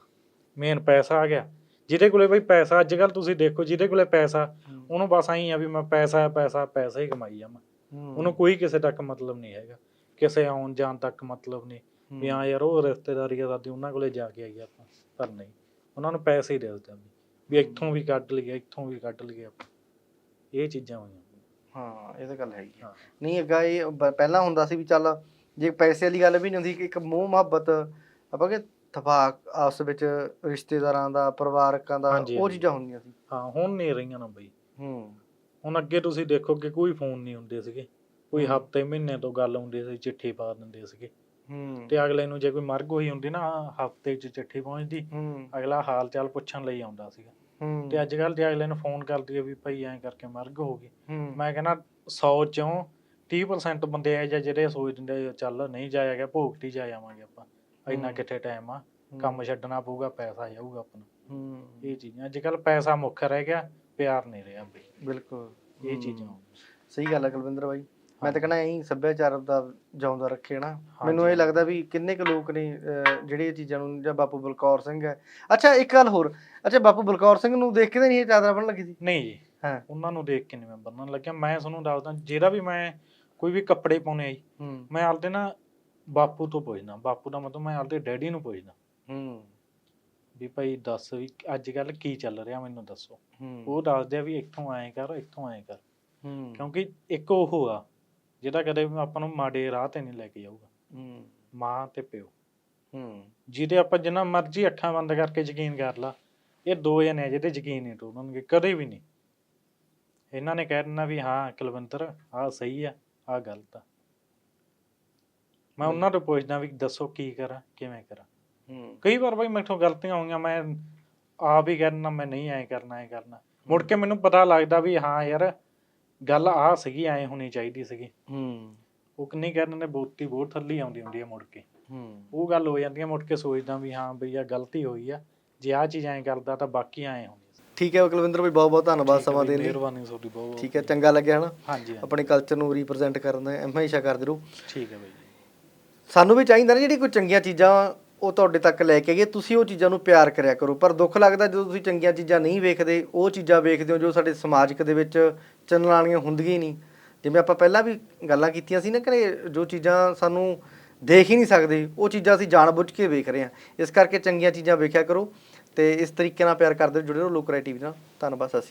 ਮੇਨ ਪੈਸਾ ਆ ਗਿਆ। ਜਿਹਦੇ ਕੋਲੇ ਬਈ ਪੈਸਾ ਅੱਜ ਕੱਲ ਤੁਸੀਂ ਦੇਖੋ ਜਿਹਦੇ ਕੋਲੇ ਪੈਸਾ ਉਹਨੂੰ ਬਸ ਆਈ ਆ ਵੀ ਮੈਂ ਪੈਸਾ ਪੈਸਾ ਪੈਸਾ ਹੀ ਕਮਾਈ ਜਾਵਾਂ। ਉਹਨੂੰ ਕੋਈ ਕਿਸੇ ਤੱਕ ਮਤਲਬ ਨਹੀਂ ਹੈਗਾ। ਕਿਸੇ ਆਉਣ ਜਾਣ ਤੱਕ ਮਤਲਬ ਨਹੀਂ। ਵੀ ਹਾਂ ਯਾਰ ਉਹ ਰਿਸ਼ਤੇਦਾਰੀ ਆ ਸਾਡੀ ਉਹਨਾਂ ਕੋਲੇ ਜਾ ਕੇ ਆਈ ਆਪਾਂ ਪਰ ਨਹੀਂ। ਉਹਨਾਂ ਨੂੰ ਪੈਸੇ ਹੀ ਦੇ ਦਿੱਤੇ ਵੀ ਵੀ ਇੱਥੋਂ ਵੀ ਕੱਢ ਲਈਏ ਇੱਥੋਂ ਵੀ ਕੱਢ ਲਈਏ ਆਪਾਂ। ਇਹ ਚੀਜ਼ਾਂ ਹੋਈਆਂ। ਹਾਂ ਇਹ ਤਾਂ ਗੱਲ ਹੈਗੀ। ਨਹੀਂ ਅੱਗਾ ਇਹ ਪਹਿਲਾਂ ਹੁੰਦਾ ਸੀ ਵੀ ਚੱਲ ਜੇ ਪੈਸੇ ਵਾਲੀ ਗੱਲ ਵੀ ਨਹੀਂ ਹੁੰਦੀ ਕਿ ਇੱਕ ਮੋਹ ਮੁਹੱਬਤ ਆਪਾਂ ਕਿ ਤਫਾਕ ਆਪਸ ਵਿੱਚ ਰਿਸ਼ਤੇਦਾਰਾਂ ਦਾ ਪਰਿਵਾਰਕਾਂ ਦਾ ਉਹ। ਚੀਜ਼ਾਂ ਹੁੰਦੀਆਂ ਸੀ। ਹਾਂ ਹੁਣ ਨਹੀਂ ਰਹੀਆਂ ਨਾ ਬਈ। ਹੂੰ। ਹੁਣ ਅੱਗੇ ਤੁਸੀਂ ਦੇਖੋ ਕਿ ਕੋਈ ਫੋਨ ਨਹੀਂ ਹੁੰਦੇ ਸੀਗੇ। ਕੋਈ। ਹਫ਼ਤੇ ਮਹੀਨੇ ਤੋਂ ਗੱਲ ਹੁੰਦੀ ਸੀ ਚਿੱਠੀ ਪਾ ਦਿੰਦੇ ਸੀਗੇ। ਹੂੰ। ਤੇ ਅਗਲੇ ਨੂੰ ਜੇ ਕੋਈ ਮਰਗ ਹੋਈ ਹੁੰਦੀ ਨਾ ਹਫ਼ਤੇ 'ਚ ਚਿੱਠੀ ਪਹੁੰਚਦੀ ਹੂੰ। ਅਗਲਾ ਹਾਲ ਚਾਲ ਪੁੱਛਣ ਲਈ ਆਉਂਦਾ ਸੀਗਾ। ਹੂੰ। ਤੇ ਅੱਜ ਕੱਲ ਜੇ ਅਗਲੇ ਨੂੰ ਫੋਨ ਕਰ ਦਈਏ ਵੀ ਭਾਈ ਐਂ ਕਰਕੇ ਮਰਗ ਹੋ ਗਈ। ਹੂੰ। ਮੈਂ ਕਹਿੰਦਾ 100 ਚੋਂ 30% ਬੰਦੇ ਆ ਜਿਹੜੇ ਸੋਚ ਦਿੰਦੇ ਚੱਲ ਨਹੀਂ ਜਾਇਆ ਗਿਆ ਭੋਗਤੀ ਜਾ ਆਵਾਂਗੇ ਆਪਾਂ। ਇੰਨਾ। ਕਿੱਥੇ ਟਾਈਮ ਆ? ਕੰਮ ਛੱਡਣਾ ਪਊਗਾ ਪੈਸਾ ਜਾਊਗਾ ਆਪਣਾ। ਹੂੰ। ਇਹ ਚੀਜ਼ਾਂ ਅੱਜ ਕੱਲ ਪੈਸਾ ਮੁੱਖ ਰਹਿ ਗਿਆ। ਪਿਆਰ ਨਹੀਂ ਰਿਹਾ ਬਈ। ਬਿਲਕੁਲ। ਇਹ। ਚੀਜ਼ਾਂ ਸਹੀ ਗੱਲ ਹੈ ਕੁਲਵਿੰਦਰ ਬਾਈ। ਮੈਂ ਤਾਂ ਕਹਿੰਦਾ ਐਂ ਸੱਭਿਆਚਾਰ ਦਾ ਜਿਉਂਦਾ ਰੱਖੇ ਨਾ ਮੈਨੂੰ ਇਹ। ਲੱਗਦਾ ਵੀ ਕਿੰਨੇ ਕੁ ਲੋਕ ਨੇ ਜਿਹੜੇ ਇਹ ਚੀਜ਼ਾਂ ਨੂੰ ਜਾਂ ਬਾਪੂ ਬਲਕੌਰ ਸਿੰਘ ਹੈ। ਅੱਛਾ ਇੱਕ ਗੱਲ ਹੋਰ। ਅੱਛਾ ਬਾਪੂ ਬਲਕੌਰ ਸਿੰਘ ਨੂੰ ਦੇਖ ਕੇ ਤਾਂ ਨਹੀਂ ਇਹ ਚਾਦਰਾ ਬਣ ਲੱਗੀ ਸੀ? ਨਹੀਂ ਜੀ। ਹਾਂ। ਉਹਨਾਂ ਨੂੰ ਦੇਖ ਕੇ ਨਹੀਂ ਮੈਂ ਬੰਨਣ ਲੱਗਿਆ। ਮੈਂ ਤੁਹਾਨੂੰ ਦੱਸਦਾ ਜਿਹੜਾ ਵੀ ਮੈਂ ਕੋਈ ਵੀ ਕੱਪੜੇ ਪਾਉਣੇ ਆਈ ਮੈਂ ਆਪਦੇ ਨਾ ਬਾਪੂ ਤੋਂ ਪੁੱਛਦਾ। ਬਾਪੂ ਦਾ ਮਤਲਬ ਮੈਂ ਆਪਦੇ ਡੈਡੀ ਨੂੰ ਪੁੱਛਦਾ। ਹੂੰ। ਵੀ ਭਾਈ ਦੱਸ ਵੀ ਅੱਜ ਕੱਲ ਕੀ ਚੱਲ ਰਿਹਾ ਮੈਨੂੰ ਦੱਸੋ। ਉਹ ਦੱਸਦੇ ਆ ਵੀ ਇੱਥੋਂ ਐਂ ਕਰ ਇੱਥੋਂ ਐਂ ਕਰ। ਕਿਉਂਕਿ ਇੱਕ ਉਹ ਆ ਜਿਹੜਾ ਕਦੇ ਆਪਾਂ ਨੂੰ ਮਾੜੇ ਰਾਹ ਤੇ ਨਹੀਂ ਲੈ ਕੇ ਜਾਊਗਾ। ਮਾਂ ਤੇ ਪਿਓ। ਜਿਹਦੇ ਆਪਾਂ ਜਿੰਨਾ ਮਰਜ਼ੀ ਅੱਖਾਂ ਬੰਦ ਕਰਕੇ ਯਕੀਨ ਕਰ ਲਾ ਇਹ ਦੋ ਜਣੇ ਆ ਜਿਹਦੇ ਯਕੀਨ ਨਹੀਂ ਟੁੱਟਣਗੇ ਕਦੇ ਵੀ ਨਹੀਂ। ਇਹਨਾਂ ਨੇ ਕਹਿ ਦੇਣਾ ਵੀ ਹਾਂ ਕੁਲਵੰਤਰ ਆਹ ਸਹੀ ਆ ਆਹ ਗਲਤ ਆ। ਮੈਂ ਉਹਨਾਂ ਤੋਂ ਪੁੱਛਦਾ ਵੀ ਦੱਸੋ ਕੀ ਕਰਾਂ ਕਿਵੇਂ ਕਰਾਂ। ਕਈ ਵਾਰ ਬਈ ਮੈਥੋਂ ਗਲਤੀਆਂ ਹੋਈਆਂ ਮੈਂ ਆਪ ਹੀ ਕਹਿਣਾ ਮੈਂ ਨਹੀਂ ਐਂ ਕਰਨਾ ਐਂ ਕਰਨਾ। ਮੁੜ ਕੇ ਮੈਨੂੰ ਪਤਾ ਲੱਗਦਾ ਵੀ ਹਾਂ ਯਾਰ ਗੱਲ ਆਹ ਸੀਗੀ ਐਂ ਹੋਣੀ ਚਾਹੀਦੀ ਸੀਗੀ। ਹੂੰ। ਉਹ ਨਹੀਂ ਕਹਿ ਦਿੰਦੇ ਬੋਤੀ ਬਹੁਤ ਥੱਲੀ ਆਉਂਦੀ ਹੁੰਦੀ ਹੈ ਮੁੜ ਕੇ। ਹੂੰ। ਉਹ ਗੱਲ ਹੋ ਜਾਂਦੀ ਹੈ ਮੁੜ ਕੇ ਸੋਚਦਾ ਵੀ ਹਾਂ ਬਈ ਆ ਗਲਤੀ ਹੋਈ ਆ। ਜੇ ਆ ਚੀਜ਼ ਐਂ ਕਰਦਾ ਤਾਂ ਬਾਕੀ ਐਂ ਹੋਣੀ ਸੀ। ਠੀਕ ਹੈ ਕੁਲਵਿੰਦਰ ਬਾਈ ਬਹੁਤ ਬਹੁਤ ਧੰਨਵਾਦ ਸਮਾਂ ਦੇਣ ਲਈ। ਮਿਹਰਬਾਨੀ ਤੁਹਾਡੀ ਬਹੁਤ ਬਹੁਤ। ਠੀਕ ਹੈ ਚੰਗਾ ਲੱਗਿਆ ਹਨਾ? ਹਾਂਜੀ ਹਾਂਜੀ। ਆਪਣੇ ਕਲਚਰ ਨੂੰ ਰੀਪਰੈਜ਼ੈਂਟ ਕਰਨ ਦਾ ਹਮੇਸ਼ਾ ਕਰਦੇ ਰਹੋ। ਠੀਕ ਹੈ ਬਈ ਸਾਨੂੰ ਵੀ ਚਾਹੀਦਾ ਨਾ ਜਿਹੜੀ ਕੋਈ ਚੰਗੀਆਂ ਚੀਜ਼ਾਂ ਉਹ ਤੁਹਾਡੇ ਤੱਕ ਲੈ ਕੇ ਆਈਏ ਤੁਸੀਂ ਉਹ ਚੀਜ਼ਾਂ ਨੂੰ ਪਿਆਰ ਕਰਿਆ ਕਰੋ। ਪਰ ਦੁੱਖ ਲੱਗਦਾ ਜਦੋਂ ਤੁਸੀਂ ਚੰਗੀਆਂ ਚੀਜ਼ਾਂ ਨਹੀਂ ਵੇਖਦੇ ਉਹ ਚੀਜ਼ਾਂ ਵੇਖਦੇ ਹੋ ਜੋ ਸਾਡੇ ਸਮਾਜਿਕ ਦੇ ਵਿੱਚ ਚੱਲਣ ਵਾਲੀਆਂ ਹੁੰਦੀਆਂ ਹੀ ਨਹੀਂ। ਜਿਵੇਂ ਆਪਾਂ ਪਹਿਲਾਂ ਵੀ ਗੱਲਾਂ ਕੀਤੀਆਂ ਸੀ ਨਾ ਕਿ ਜੋ ਚੀਜ਼ਾਂ ਸਾਨੂੰ ਦੇਖ ਹੀ ਨਹੀਂ ਸਕਦੇ ਉਹ ਚੀਜ਼ਾਂ ਅਸੀਂ ਜਾਣਬੁੱਝ ਕੇ ਵੇਖ ਰਹੇ ਹਾਂ। ਇਸ ਕਰਕੇ ਚੰਗੀਆਂ ਚੀਜ਼ਾਂ ਵੇਖਿਆ ਕਰੋ ਤੇ ਇਸ ਤਰੀਕੇ ਨਾਲ ਪਿਆਰ ਕਰਦੇ ਰਹੋ, ਜੁੜੇ ਰਹੋ ਲੋਕ ਰਾਏ ਟੀਵੀ ਨਾਲ। ਧੰਨਵਾਦ ਸਤਿ ਸ਼੍ਰੀ ਅਕਾਲ।